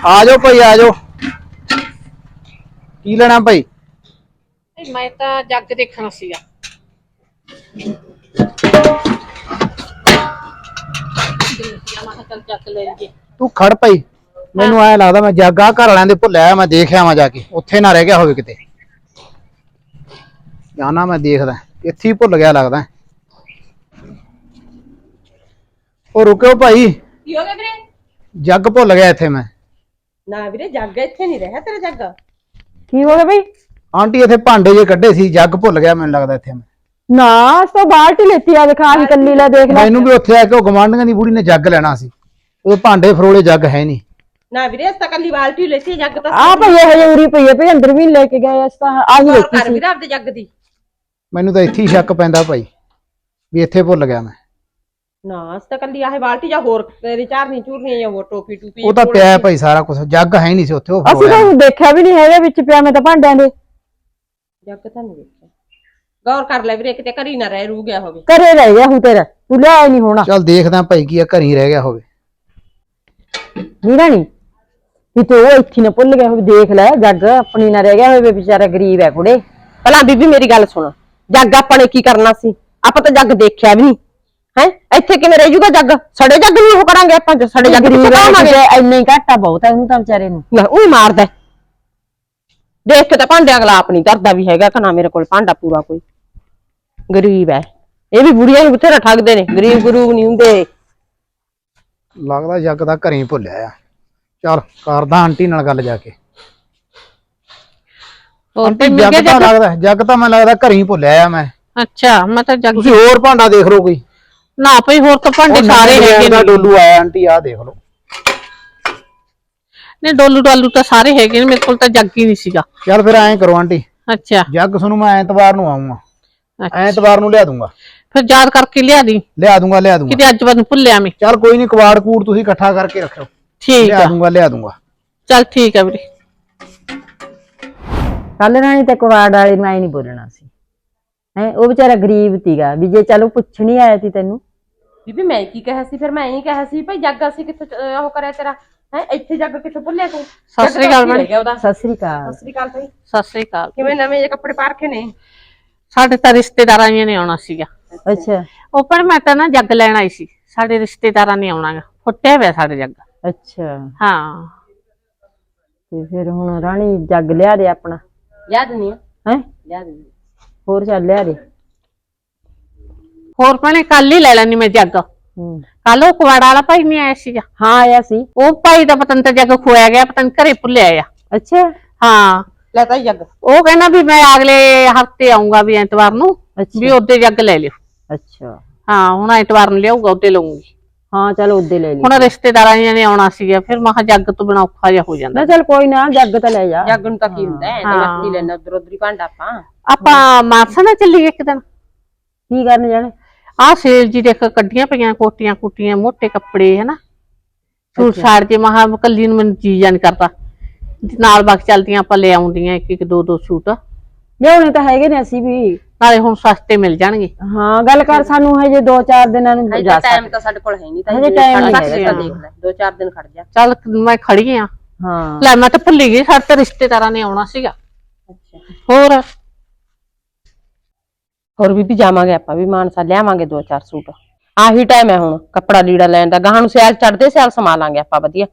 ਆ ਜਾਓ ਭਾਈ ਆ ਜਾਓ। ਕੀ ਲੈਣਾ ਭਾਈ? ਨਹੀਂ, ਮੈਂ ਤਾਂ ਜੱਗ ਦੇਖਣਾ ਸੀਗਾ। ਮੈਂ ਕਿਹਾ ਚੱਲ ਚੱਕ ਲੈ ਲਈਏ। ਤੂੰ ਖੜ ਪਈ ਮੈਨੂੰ ਐ ਲੱਗਦਾ ਮੈਂ ਜਾਗਾ ਘਰ ਵਾਲਿਆਂ ਦੇ ਭੁੱਲਿਆ ਮੈਂ ਦੇਖਿਆ ਮੈਂ ਜਾ ਕੇ। ਉੱਥੇ ਨਾ ਰਹਿ ਗਿਆ ਹੋਵੇ ਕਿਤੇ। ਜਾਣਾ ਮੈਂ ਦੇਖਦਾ। ਇੱਥੇ ਹੀ ਭੁੱਲ ਗਿਆ ਲੱਗਦਾ। ਉਹ ਰੁਕਿਓ ਭਾਈ। ਕੀ ਹੋ ਗਿਆ ਵੀਰੇ? ਜੱਗ ਭੁੱਲ ਗਿਆ ਇੱਥੇ ਮੈਂ। ਨਾ ਵੀਰੇ ਜੱਗ ਇੱਥੇ ਨਹੀਂ ਰਿਹਾ ਤੇਰਾ ਜੱਗ। ਕੀ ਹੋ ਗਿਆ ਬਈ? ਆਂਟੀ ਇੱਥੇ ਭਾਂਡੇ ਜੇ ਕੱਢੇ ਸੀ ਜੱਗ ਭੁੱਲ ਗਿਆ ਮੈਨੂੰ ਲੱਗਦਾ ਇੱਥੇ ਮੈਂ। ਨਾ ਇਸ ਤੋਂ ਬਾਲਟੀ ਲੈਤੀ ਆ ਦਿਖਾ ਹੀ ਕੱਲੀ ਲੈ ਦੇਖ ਲੈ। ਮੈਨੂੰ ਵੀ ਉੱਥੇ ਆ ਕੇ ਉਹ ਗਵਾਂਢੀਆਂ ਦੀ ਬੁੜੀ ਨੇ ਜੱਗ ਲੈਣਾ ਸੀ। ਉਹ ਭਾਂਡੇ ਫਰੋਲੇ ਜੱਗ ਹੈ ਨਹੀਂ। ਨਾ ਵੀਰੇ ਇਸ ਤਾਂ ਕੱਲੀ ਬਾਲਟੀ ਲੈਤੀ ਜੱਗ ਤਾਂ ਆ ਭਈ ਇਹ ਹਜੇ ਉਰੀ ਪਈ ਹੈ ਭਈ ਅੰਦਰ ਵੀ ਨੀ ਲੈ ਕੇ ਗਏ ਇਸ ਤਾਂ ਆਹੀ ਗੌਰ ਲੈਤੀ ਕਰ ਸੀ। ਵੀਰੇ ਆਪਦੇ ਜੱਗ ਦੀ। ਮੈਨੂੰ ਤਾਂ ਇੱਥੇ ਹੀ ਸ਼ੱਕ ਪੈਂਦਾ ਭਾਈ ਵੀ ਇੱਥੇ ਭੁੱਲ ਗਿਆ ਮੈਂ। ਨਾ ਤਾਂ ਕੱਲੀ ਆਹ ਬਾਲਟੀ ਜਾਂ ਹੋਰ ਤੇਰੀ ਚਾਰਨੀ ਚੂਰਨੀ ਜਾਂ ਹੋਰ ਟੋਪੀ ਟੂਪੀ ਉਹ ਤਾਂ ਪਿਆ ਹੈ ਭਾਈ ਸਾਰਾ ਕੁਝ ਜੱਗ ਹੈ ਨਹੀਂ ਸੀ ਉੱਥੇ ਉਹ ਅਸੀਂ ਫਰੋਲਿਆ ਤਾਂ ਦੇਖਿਆ ਵੀ ਨਹੀਂ ਹੈਗਾ ਵਿੱਚ ਪਿਆ ਮੈਂ ਤਾਂ ਭਾਂਡਿਆਂ ਦੇ। ਜੱਗ ਤਾਂ ਨਹੀਂ ਵੇਖਿਆ ਗੌਰ ਕਰ ਲੈ ਵੀਰੇ ਕਿਤੇ ਘਰੀ ਨਾ ਰਹਿ ਰੂ ਗਿਆ ਹੋਵੇ। ਘਰੇ ਰਹਿ ਗਿਆ ਹੂੰ ਤੇਰਾ ਤੂੰ ਲਿਆਇਆ ਨਹੀਂ ਹੋਣਾ। ਚੱਲ ਦੇਖਦਾ ਭਾਈ ਕੀ ਆ ਘਰੀ ਰਹਿ ਗਿਆ ਹੋਵੇ। ਨਹੀਂ ਰਾਣੀ ਕਿਤੇ ਉਹ ਇੱਥੇ ਨਾ ਭੁੱਲ ਗਿਆ ਹੋਵੇ ਦੇਖ ਲੈ ਜੱਗ ਆਪਣੀ ਨਾ ਰਹਿ ਗਿਆ ਹੋਵੇ ਵਿਚਾਰਾ ਗਰੀਬ ਹੈ ਕੁੜੇ। ਭਲਾ ਬੀਬੀ ਮੇਰੀ ਗੱਲ ਸੁਣ। ਜੱਗ ਆਪਾਂ ਨੇ ਕੀ ਕਰਨਾ ਸੀ? ਆਪਾਂ ਤਾਂ ਜੱਗ ਦੇਖਿਆ ਵੀ ਨਹੀਂ। ਹੈ? ਇੱਥੇ ਕਿਵੇਂ ਰਹਿ ਜੂਗਾ ਜੱਗ? ਸੜੇ ਜੱਗ ਨੂੰ ਉਹ ਕਰਾਂਗੇ ਆਪਾਂ ਜੇ ਸੜੇ ਜੱਗ ਗਰੀਬ ਨੂੰ ਹੈ ਕਰਾਵਾਂਗੇ। ਕਿਤੇ ਇੰਨਾ ਹੀ ਘਾਟਾ ਬਹੁਤ ਹੈ ਉਹਨੂੰ ਤਾਂ ਵਿਚਾਰੇ ਨੂੰ। ਨਾ ਉਹ ਮਾਰਦਾ। ਦੇਖ ਕੇ ਤਾਂ ਭਾਂਡੇ ਅਗਲਾ ਆਪਣੀ ਧਰਦਾ ਵੀ ਹੈਗਾ ਕਿ ਨਾ ਮੇਰੇ ਕੋਲ ਭਾਂਡਾ ਪੂਰਾ ਕੋਈ। ਗਰੀਬ ਹੈ। ਇਹ ਵੀ ਬੁੜੀਆਂ ਨੂੰ ਬਥੇਰਾ ਠੱਗਦੇ ਨੇ। ਗਰੀਬ ਗੁਰੂ ਨਹੀਂ ਹੁੰਦੇ। ਲੱਗਦਾ ਜੱਗ ਦਾ ਘਰੀ ਭੁੱਲਿਆ ਆ। ਚੱਲ ਕਰਦਾ ਆਂਟੀ ਨਾਲ ਗੱਲ ਜਾ ਕੇ। ਹੋਰ ਆਂਟੀ ਜੱਗ ਤਾਂ ਲੱਗਦਾ ਜੱਗ ਤਾਂ ਮੈਨੂੰ ਲੱਗਦਾ ਘਰੀ ਭੁੱਲਿਆ ਆ ਮੈਂ। ਅੱਛਾ ਮੈਂ ਤਾਂ ਜੱਗ ਤੁਸੀਂ ਹੋਰ ਭਾਂਡਾ ਦੇਖ ਲਓ ਕੋਈ। ਨਾ ਭਈ ਹੋਰ ਤਾਂ ਭਾਂਡੇ ਸਾਰੇ ਹੈਗੇ ਨੇ। ਡੋਲੂ ਆਇਆ ਆਂਟੀ ਆ ਦੇਖ ਲਓ। ਨੇ ਡੋਲੂ ਡਾਲੂ ਤਾਂ ਸਾਰੇ ਹੈਗੇ ਨੇ ਮੇਰੇ ਕੋਲ ਤਾਂ ਜੱਗ ਹੀ ਨਹੀਂ ਸੀਗਾ। ਚੱਲ ਫਿਰ ਐਂ ਕਰੋ ਆਂਟੀ। ਅੱਛਾ। ਜੱਗ ਤੁਹਾਨੂੰ ਮੈਂ ਐਤਵਾਰ ਨੂੰ ਆਉਂਗਾ। ਐਤਵਾਰ ਨੂੰ ਲਿਆ ਦੂੰਗਾ। ਫਿਰ ਯਾਦ ਕਰਕੇ ਲਿਆ ਦੀ। ਲਿਆ ਦੂੰਗਾ ਲਿਆ ਦੂੰਗਾ। ਕਿਤੇ ਅੱਜ ਵਾਰ ਨੂੰ ਭੁੱਲਿਆ ਮੈਂ। ਚੱਲ ਕੋਈ ਨਹੀਂ ਕਵਾੜ ਕੂੜ ਤੁਸੀਂ ਇਕੱਠਾ ਕਰਕੇ ਰੱਖਿਓ। ਠੀਕ ਲਿਆ ਆ ਦੂੰਗਾ ਲਿਆ ਦੂੰਗਾ। ਚੱਲ ਠੀਕ ਆ ਵੀਰੇ। ਕੱਲ ਰਾਣੀ ਤੇ ਕੁਵਾੜ ਵਾਲੀ ਮੈਂ ਨਹੀਂ ਬੋਲਣਾ ਸੀ। ਹੈ ਉਹ ਵਿਚਾਰਾ ਗਰੀਬ ਤੀਗਾ ਵੀ ਜੇ ਚਲੋ ਪੁੱਛ ਨਹੀਂ ਆਇਆ ਸੀ ਤੈਨੂੰ। ਬੀਬੀ ਮੈਂ ਕੀ ਕਿਹਾ ਸੀ? ਫਿਰ ਮੈਂ ਇਹ ਕਿਹਾ ਸੀ ਭਾਈ ਜੱਗ ਅਸੀਂ ਕਿੱਥੇ ਅਹ, ਉਹ ਕਰਿਆ ਤੇਰਾ? ਹੈ ਇੱਥੇ ਜੱਗ ਕਿੱਥੇ ਭੁੱਲਿਆ ਤੂੰ? ਸਤਿ ਸ੍ਰੀ ਅਕਾਲ। ਗਿਆ ਉਹਦਾ। ਸਤਿ ਸ੍ਰੀ ਅਕਾਲ। ਸਤਿ ਸ੍ਰੀ ਅਕਾਲ ਭਾਈ। ਸਤਿ ਸ੍ਰੀ ਅਕਾਲ। ਕਿਵੇਂ ਨਵੇਂ ਜਿਹੇ ਕੱਪੜੇ ਪਾ ਰੱਖੇ ਨੇ? ਸਾਡੇ ਤਾਂ ਰਿਸ਼ਤੇਦਾਰਾਂ ਨੇ ਆਉਣਾ ਸੀਗਾ। ਅੱਛਾ। ਉਹ ਪਰ ਮੈਂ ਤਾਂ ਨਾ ਜੱਗ ਲੈਣ ਆਈ ਸੀ। ਸਾਡੇ ਰਿਸ਼ਤੇਦਾਰਾਂ ਨੇ ਆਉਣਾਗਾ। ਫੁੱਟਿਆ ਹੋਇਆ ਸਾਡੇ ਜੱਗ। ਅੱਛਾ। ਹਾਂ। ਤੇ ਫਿਰ ਹੁਣ ਰਾਣੀ ਜੱਗ ਲਿਆ ਦੇ ਆਪਣਾ। ਲਿਆ ਦਿੰਨੀ ਆ। ਹੈ? ਲਿਆ ਦਿੰਨੀ ਹੋਰ ਚੱਲ ਲਿਆ ਦੇ। ਹੋਰ ਭੈਣੇ ਕੱਲ ਹੀ ਲੈ ਲੈਣੀ ਮੈਂ ਜੱਗ। ਹੂੰ। ਕੱਲ ਉਹ ਕੁਵਾੜਾ ਵਾਲਾ ਭਾਈ ਨਹੀਂ ਆਇਆ ਸੀਗਾ। ਹਾਂ ਆਇਆ ਸੀ। ਉਹ ਭਾਈ ਦਾ ਪਤਨ ਤੇ ਜੱਗ ਖੋਇਆ ਗਿਆ ਪਤਨ ਘਰੇ ਭੁੱਲਿਆ ਆ। ਅੱਛਾ। ਹਾਂ। ਲੈ ਤਾਂ ਜੱਗ। ਉਹ ਕਹਿੰਦਾ ਵੀ ਮੈਂ ਅਗਲੇ ਹਫ਼ਤੇ ਆਉਂਗਾ ਵੀ ਐਤਵਾਰ ਨੂੰ ਅੱਛਾ। ਵੀ ਉਹਦੇ ਜੱਗ ਲੈ ਲਿਓ। ਅੱਛਾ। ਹਾਂ ਹੁਣ ਐਤਵਾਰ ਨੂੰ ਲਿਆਊਗਾ ਉਹਦੇ ਲਊਂਗੀ। ਹਾਂ ਚਲ ਉਹਦੇ ਲੈ ਲਈ। ਹੁਣ ਰਿਸ਼ਤੇਦਾਰਾਂ ਨੇ ਆਉਣਾ ਸੀਗਾ ਫਿਰ ਮੈਂ ਕਿਹਾ ਜੱਗ ਤੋਂ ਬਿਨਾ ਔਖਾ ਜਿਹਾ ਹੋ ਜਾਂਦਾ। ਨਾ ਚਲ ਕੋਈ ਨਾ ਜੱਗ ਤਾਂ ਲੈ ਜਾ। ਜੱਗ ਨੂੰ ਤਾਂ ਕੀ ਹੁੰਦਾ ਹੈ। ਤੇ ਰੱਖੀ ਲੈਣਾ ਉਧਰ ਉਧਰ ਹੀ ਭਾਂਡਾ ਆਪਾਂ। ਆਪਾਂ ਮਾਰਸਾ ਨਾ ਚੱਲੀਏ ਇੱਕ ਦਿਨ। ਕੀ ਕਰਨ ਜਾਣੇ? ਆਹ ਸੇਲ ਜੀ ਦੇਖ ਕੱਢੀਆਂ ਪਈਆਂ ਕੋਟੀਆਂ ਕੁੱਟੀਆਂ ਮੋٹے ਕੱਪੜੇ ਹਨਾ? ਸੂਟ ਸਾੜ ਕੇ ਮਹਾ ਕੱਲੀ ਨੂੰ ਮੈਨੂੰ ਚੀਜ਼ ਨਹੀਂ ਕਰਦਾ। ਨਾਲ ਬਾਕ ਚਲਦੀਆਂ ਆਪਾਂ ਲੈ ਆਉਂਦੀਆਂ ਇੱਕ ਇੱਕ ਦੋ ਦੋ ਸੂਟ। ਲਿਆਉਣੇ ਤਾਂ ਹੈਗੇ ਨੇ ਅਸੀਂ ਵੀ। ਨਾਲੇ ਹੁਣ ਸਸਤੇ ਮਿਲ ਜਾਣਗੇ। ਹਾਂ ਗੱਲ ਕਰ ਸਾਨੂੰ ਹਜੇ 2-4 ਦਿਨਾਂ ਨੂੰ ਜਾ ਟਾਈਮ ਤਾਂ ਸਾਡੇ ਕੋਲ ਹੈ ਨਹੀਂ ਤਾਂ ਹਜੇ time ਨਹੀਂ। ਦੇਖ ਲੈ ਦੋ ਚਾਰ ਦਿਨ ਖੜ ਜਾ। ਚੱਲ ਮੈਂ ਖੜੀ ਆ। ਹਾਂ। ਲੈ ਮੈਂ ਤਾਂ ਭੁੱਲ ਗਈ ਸਾਡੇ ਤਾਂ ਰਿਸ਼ਤੇਦਾਰਾਂ ਨੇ ਆਉਣਾ ਸੀਗਾ। ਅੱਛਾ। ਹੋਰ? ਹੋਰ ਵੀ ਵੀ ਜਾਵਾਂਗੇ ਆਪਾਂ ਵੀ ਮਾਨਸਾ ਲਿਆਵਾਂਗੇ ਦੋ ਚਾਰ ਸੂਟ। ਆਹੀ ਟਾਈਮ ਹੈ ਹੁਣ ਕੱਪੜਾ ਲੀੜਾ ਲੈਣ ਦਾ। ਗਾਹਾਂ ਨੂੰ ਸਿਆਲ ਚੜਦੇ ਸਿਆਲ ਸਮਾ ਲਾਂਗੇ ਆਪਾਂ ਵਧੀਆ।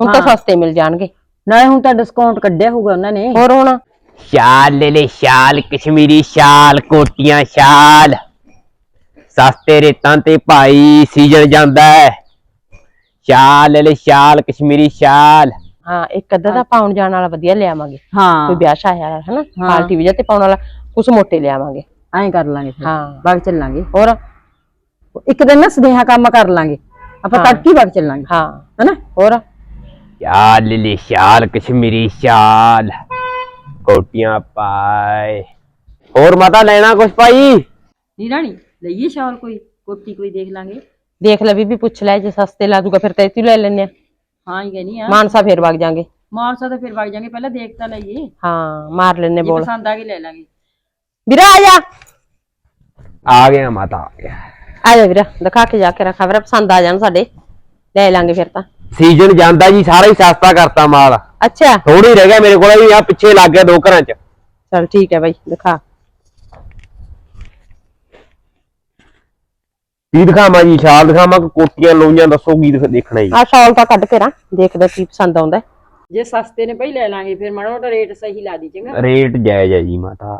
ਹੁਣ ਤਾਂ ਸਸਤੇ ਮਿਲ ਜਾਣਗੇ। ਨਾਲੇ ਹੁਣ ਤਾਂ ਡਿਸਕਾਊਂਟ ਕੱਢਿਆ ਹੋਊਗਾ ਉਹਨਾਂ ਨੇ। ਹੋਰ ਹੁਣ ਸ਼ਾਲ ਲੈ ਲੈ ਸ਼ਾਲ ਕਸ਼ਮੀਰੀ ਸ਼ਾਲ ਕੋਟੀਆਂ ਸ਼ਾਲ ਸਸਤੇ ਰੇਤਾਂ ਤੇ ਭਾਈ ਸੀਜ਼ਨ ਜਾਂਦਾ ਹੈ। ਸ਼ਾਲ ਲੈ ਲੈ ਸ਼ਾਲ ਕਸ਼ਮੀਰੀ ਸ਼ਾਲ ਹਾਂ ਇੱਕ ਅੱਧਾ ਤਾਂ ਪਾਉਣ ਜਾਣ ਵਾਲਾ ਵਧੀਆ ਲਿਆਵਾਂਗੇ ਹਾਂ। ਕੋਈ ਵਿਆਹ ਸ਼ਾਇਆ ਵਾਲਾ ਹਨਾ? ਪਾਰਟੀ ਵੀ ਤੇ ਪਾਉਣ ਵਾਲਾ ਕੁਛ ਮੋਟੇ ਲਿਆਵਾਂਗੇ ਐਂ ਕਰ ਲਾਂਗੇ ਫਿਰ। ਹਾਂ। ਬਾਗ ਚੱਲਾਂਗੇ। ਹੋਰ ਇੱਕ ਦਿਨ ਨਾ ਸਦੇਹਾ ਕੰਮ ਕਰ ਲਾਂਗੇ। ਆਪਾਂ ਹਾਂ। ਤੜਕੀ ਬਾਗ ਚੱਲਾਂਗੇ। ਹਾਂ। ਹਨਾ? ਹੋਰ? ਸ਼ਾਲ ਲੈ ਲੈ ਸ਼ਾਲ ਕਸ਼ਮੀਰੀ ਸ਼ਾਲ ਕੋਟੀਆਂ ਪਾਏ। ਹੋਰ ਮਾਤਾ ਲੈਣਾ ਕੁਛ ਭਾਈ? ਨੀ ਰਾਣੀ ਲਈਏ ਸ਼ਾਲ ਕੋਈ ਕੋਟੀ ਕੋਈ ਦੇਖ ਲਾਂਗੇ। ਦੇਖ ਲੈ ਬੀਬੀ ਪੁੱਛ ਲੈ ਜੇ ਸਸਤੇ ਲਾ ਦੂਗਾ ਫਿਰ ਤਾਂ ਇੱਥੇ ਹੀ ਲੈ ਲੈਨੇ ਆ ਹਾਂ ਹੀ ਕਹਿਨੀ ਆ ਮਾਨਸਾ ਫੇਰ ਵਗ ਜਾਾਂਗੇ। ਮਾਨਸਾ ਤਾਂ ਫਿਰ ਵਗ ਜਾਾਂਗੇ ਪਹਿਲਾਂ ਦੇਖ ਤਾਂ ਲਈਏ। ਹਾਂ ਮਾਰ ਲੈਨੇ ਬੋਲ। ਪਸੰਦ ਆ ਗਈ ਲੈ ਲਾਂਗੇ। ਵੀਰਾ ਆ ਜਾ। ਆ ਗਿਆ ਮਾਤਾ ਆ ਗਿਆ। ਆ ਜਾ ਵੀਰਾ ਦਿਖਾ ਕੇ ਜਾ ਕੇ ਰੱਖਾ। ਵੀਰਾ ਪਸੰਦ ਆ ਜਾਣ ਸਾਡੇ। ਲੈ ਲਾਂਗੇ ਫਿਰ ਤਾਂ। ਸੀਜ਼ਨ ਜਾਂਦਾ ਜੀ ਸਾਰਾ ਹੀ ਸਸਤਾ ਕਰਤਾ ਮਾਲ। ਅੱਛਾ। ਥੋੜੀ ਰਹਿ ਗਿਆ ਮੇਰੇ ਕੋਲ ਵੀ ਆ ਪਿੱਛੇ ਲੱਗ ਗਿਆ ਦੋ ਘਰਾਂ ਚ। ਚਲ ਠੀਕ ਹੈ ਬਾਈ ਦਿਖਾ। ਕੀ ਦਿਖਾਵਾਂ ਜੀ ਸ਼ਾਲ ਦਿਖਾਵਾਂ ਕਿ ਕੋਟੀਆਂ ਲੋਈਆਂ ਦੱਸੋ ਕੀ ਦਿਖ- ਦੇਖਣਾ ਜੀ। ਆ ਸ਼ਾਲ ਤਾਂ ਕੱਢ ਕੇ ਰਾਂ ਦੇਖਦੇ ਕੀ ਪਸੰਦ ਆਉਂਦਾ। ਹੈ। ਜੇ ਸਸਤੇ ਨੇ ਭਾਈ ਲੈ ਲਾਂਗੇ ਫਿਰ ਮਾੜਾ ਮੋਟਾ ਰੇਟ ਸਹੀ ਲਾ ਦੀ ਚੰਗਾ। ਰੇਟ ਜਾਇਜ਼ ਹੈ ਜੀ ਮਾਤਾ।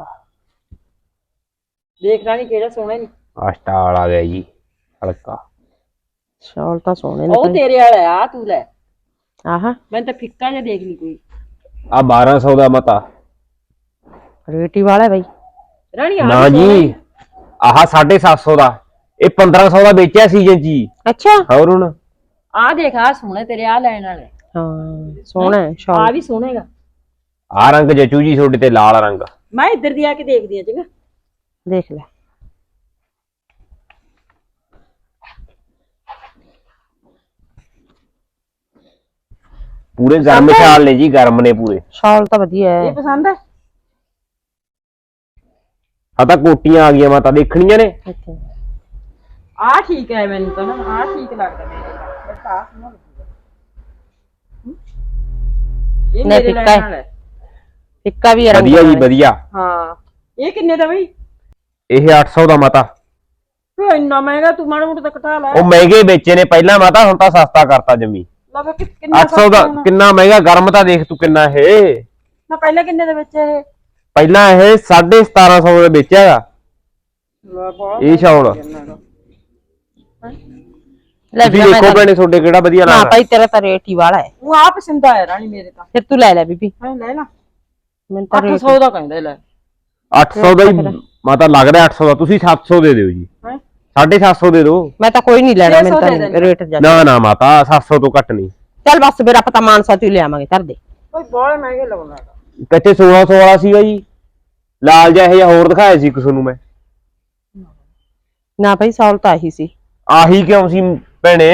ਦੇਖ ਰਾਣੀ ਕਿਹੜਾ ਸੋਹਣਾ ਨਹੀਂ ਆ ਸਟਾਲ ਆ ਗਿਆ ਜੀ ਹਲਕਾ। ਸ਼ਾਲ ਤਾਂ ਸੋਹਣੇ ਨੇ ਉਹ ਤੇਰੇ ਵਾਲਾ ਆ ਤੂੰ ਲੈ। ਆਹਾ। ਮੈਂ ਤਾਂ ਫਿੱਕਾ ਜਿਹਾ ਦੇਖ ਲਈ ਕੋਈ। ਆ 1200 ਦਾ ਮਤਾ। ਰੇਟੀ ਵਾਲਾ ਬਾਈ। ਰਾਣੀ ਆ ਨਾ ਜੀ ਆਹ 750 ਦਾ। ਇਹ 1500 ਦਾ ਵੇਚਿਆ ਸੀਜ਼ਨ ਜੀ। ਅੱਛਾ। ਹੋਰ ਹੁਣ? ਆ ਦੇਖ ਆ ਸੋਹਣੇ ਤੇਰੇ ਆ ਲੈਣ ਵਾਲੇ ਹਾਂ। ਸੋਹਣਾ ਹੈ ਆ ਸ਼ਾਲ ਵੀ ਸੋਹਣੇਗਾ ਆ ਰੰਗ ਜਚੂ ਜੀ ਤੁਹਾਡੇ ਤੇ ਲਾਲ ਰੰਗ। ਮੈਂ ਇੱਧਰ ਦੀ ਆ ਕੇ ਦੇਖਦੀ ਆ ਚੰਗਾ। ਦੇਖ ਲੈ। ਪੂਰੇ ਗਰਮ ਛਾਲ ਨੇ ਜੀ ਗਰਮ ਨੇ ਪੂਰੇ। ਸ਼ਾਲ ਤਾਂ ਵਧੀਆ ਹੈ। ਇਹ ਪਸੰਦ ਹੈ? ਆ ਤਾਂ ਕੋਟੀਆਂ ਆ ਗਈਆਂ ਮਾਤਾ ਦੇਖਣੀਆਂ ਨੇ। ਅੱਛਾ। ਆ ਠੀਕ ਹੈ ਮੈਨੂੰ ਤਾਂ ਨਾ ਆ ਠੀਕ ਲੱਗਦਾ ਮੇਰੇ ਨਾਲ ਬਸ ਆ ਸੋਹਣਾ ਲੱਗੂਗਾ। ਹਮ? ਇਹ ਨਹੀਂ, ਮੇਰੇ ਫਿੱਕਾ ਲੈਣ ਹੈ। ਵਾਲਾ ਹੈ। ਫਿੱਕਾ ਵੀ ਹੈ ਰੰਗ ਵਧੀਆ ਜੀ ਵਾਲਾ। ਵਧੀਆ। ਹਾਂ। ਇਹ ਕਿੰਨੇ ਦਾ ਬਈ? ਇਹ 800 ਦਾ ਮਾਤਾ। ਓ ਇੰਨਾ ਮਹਿੰਗਾ ਤੂੰ ਮਾੜਾ ਮੋਟਾ ਤਾਂ ਘਟਾ ਲੈ। ਉਹ ਮਹਿੰਗੇ ਵੇਚੇ ਨੇ ਪਹਿਲਾਂ ਮਾਤਾ ਹੁਣ ਤਾਂ ਸਸਤਾ ਕਰਤਾ ਜਮੀ। ਲੈ ਵੇ ਕਿ- ਕਿੰਨਾ 800 ਦਾ ਕਿੰਨਾ ਮਹਿੰਗਾ ਗਰਮ ਤਾਂ ਦੇਖ ਤੂੰ ਕਿੰਨਾ ਇਹ। ਨਾ ਪਹਿਲਾਂ ਕਿੰਨੇ ਦੇ ਵਿੱਚ ਇਹ? ਪਹਿਲਾਂ ਇਹ 1750 ਦੇ ਵੇਚਿਆ ਇਹ ਸ਼ਾਲ ਲੈ ਤੁਸੀਂ ਵੀਰਾ, ਮੈਂ ਦੇਖੋ ਭੈਣੇ ਤੁਹਾਡੇ ਕਿਹੜਾ ਵਧੀਆ ਨਾ ਲੱਗਦਾ। ਭਾਈ ਤੇਰਾ ਤਾਂ ਰੇਟ ਹੀ ਵਾਲਾ ਹੈ। ਉਹ ਆ ਪਸੰਦ ਆਇਆ ਰਾਣੀ ਮੇਰੇ ਤਾਂ। ਫਿਰ ਤੂੰ ਲੈ ਲੈ ਬੀਬੀ। ਹਾਂ ਲੈ ਲਾ। ਮੈਨੂੰ ਤਾਂ ਰੇਟ 800 ਦਾ ਕਹਿੰਦੇ ਲੈ। 800 ਦਾ ਹੀ ਮਾਤਾ ਲੱਗਦਾ 800 ਦਾ। ਤੁਸੀਂ 700 ਦੇ ਦਿਓ ਜੀ। ਹੈਂ? 750 ਦੇ ਦਿਓ ਮੈਂ ਤਾਂ ਕੋਈ ਨਹੀਂ ਲੈਣਾ ਮੈਨੂੰ ਤਾਂ। ਰੇਟ ਜਾ ਨਾ ਨਾ ਮਾਤਾ 700 ਤੋਂ ਘੱਟ ਨਹੀਂ। ਚੱਲ ਬਸ ਫਿਰ ਆਪਾਂ ਤਾਂ ਮਾਨਸਾ ਤੋਂ ਹੀ ਲਿਆਵਾਂਗੇ ਧਰ ਦੇ। ਕੋਈ ਬਹੁਤ ਮਹਿੰਗੇ ਲਾਉਣਾ ਕੱਚੇ 1600 ਵਾਲਾ ਸੀਗਾ ਜੀ? ਲਾਲ ਜਿਹਾ ਇਹ ਜਿਹਾ ਹੋਰ ਦਿਖਾਇਆ ਸੀ ਕਿਸੇ ਨੂੰ ਮੈਂ। ਨਾ ਭਾਈ ਸੌਲ ਤਾਂ ਆਹੀ ਸੀ। ਆਹੀ ਕਿਉਂ ਸੀ ਭੈਣੇ?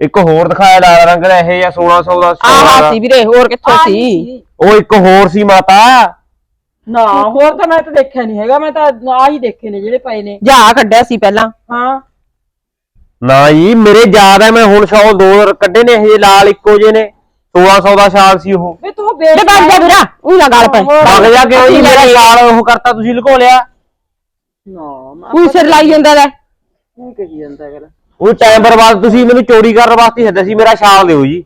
ਇੱਕ ਹੋਰ ਦਿਖਾਇਆ ਲਾਲ ਰੰਗ ਦਾ ਇਹ ਜਿਹਾ 1600 ਦਾ 16 ਆਹ। ਸੀ ਵੀਰੇ ਹੋਰ ਕਿੱਥੋਂ ਸੀ। ਉਹ ਇੱਕ ਹੋਰ ਸੀ ਮਾਤਾ। ਨਾ ਹੋਰ ਤਾਂ ਮੈਂ ਤਾਂ ਦੇਖਿਆ ਨਹੀਂ ਹੈਗਾ ਮੈਂ ਤਾਂ ਆ ਹੀ ਦੇਖੇ ਨੇ ਜਿਹੜੇ ਪਏ ਨੇ। ਜਾ ਕੱਢਿਆ ਸੀ ਪਹਿਲਾਂ। ਹਾਂ। ਨਾ ਜੀ ਮੇਰੇ ਯਾਦ ਹੈ ਮੈਂ ਹੁਣ ਸ਼ਾਲ ਦੋ ਕੱਢੇ ਨੇ ਇਹ ਲਾਲ ਇੱਕੋ ਜਿਹੇ ਨੇ 1600 ਦਾ ਸ਼ਾਲ ਸੀ ਉਹ। ਵੇ ਤੂੰ ਬਣ ਜਾ ਵੀਰਾ ਉਹ ਨਾ ਗੱਲ ਪੈ ਵਗ ਜਾ ਕੇ ਜੀ ਮੇਰਾ ਸ਼ਾਲ ਉਹ ਕਰਤਾ ਤੁਸੀਂ ਲੁਕੋ ਲਿਆ। ਨਾ ਕੋਈ ਸਿਰ ਲਾਈ ਜਾਂਦਾ ਲੈ ਕੀ ਕਹੀ ਜਾਂਦਾ ਗੱਲ ਉਹ ਟਾਈਮ ਬਰਬਾਦ ਤੁਸੀਂ ਮੈਨੂੰ ਚੋਰੀ ਕਰਨ ਵਾਸਤੇ ਸੱਦਿਆ ਸੀ ਮੇਰਾ ਸ਼ਾਲ ਦਿਓ ਜੀ।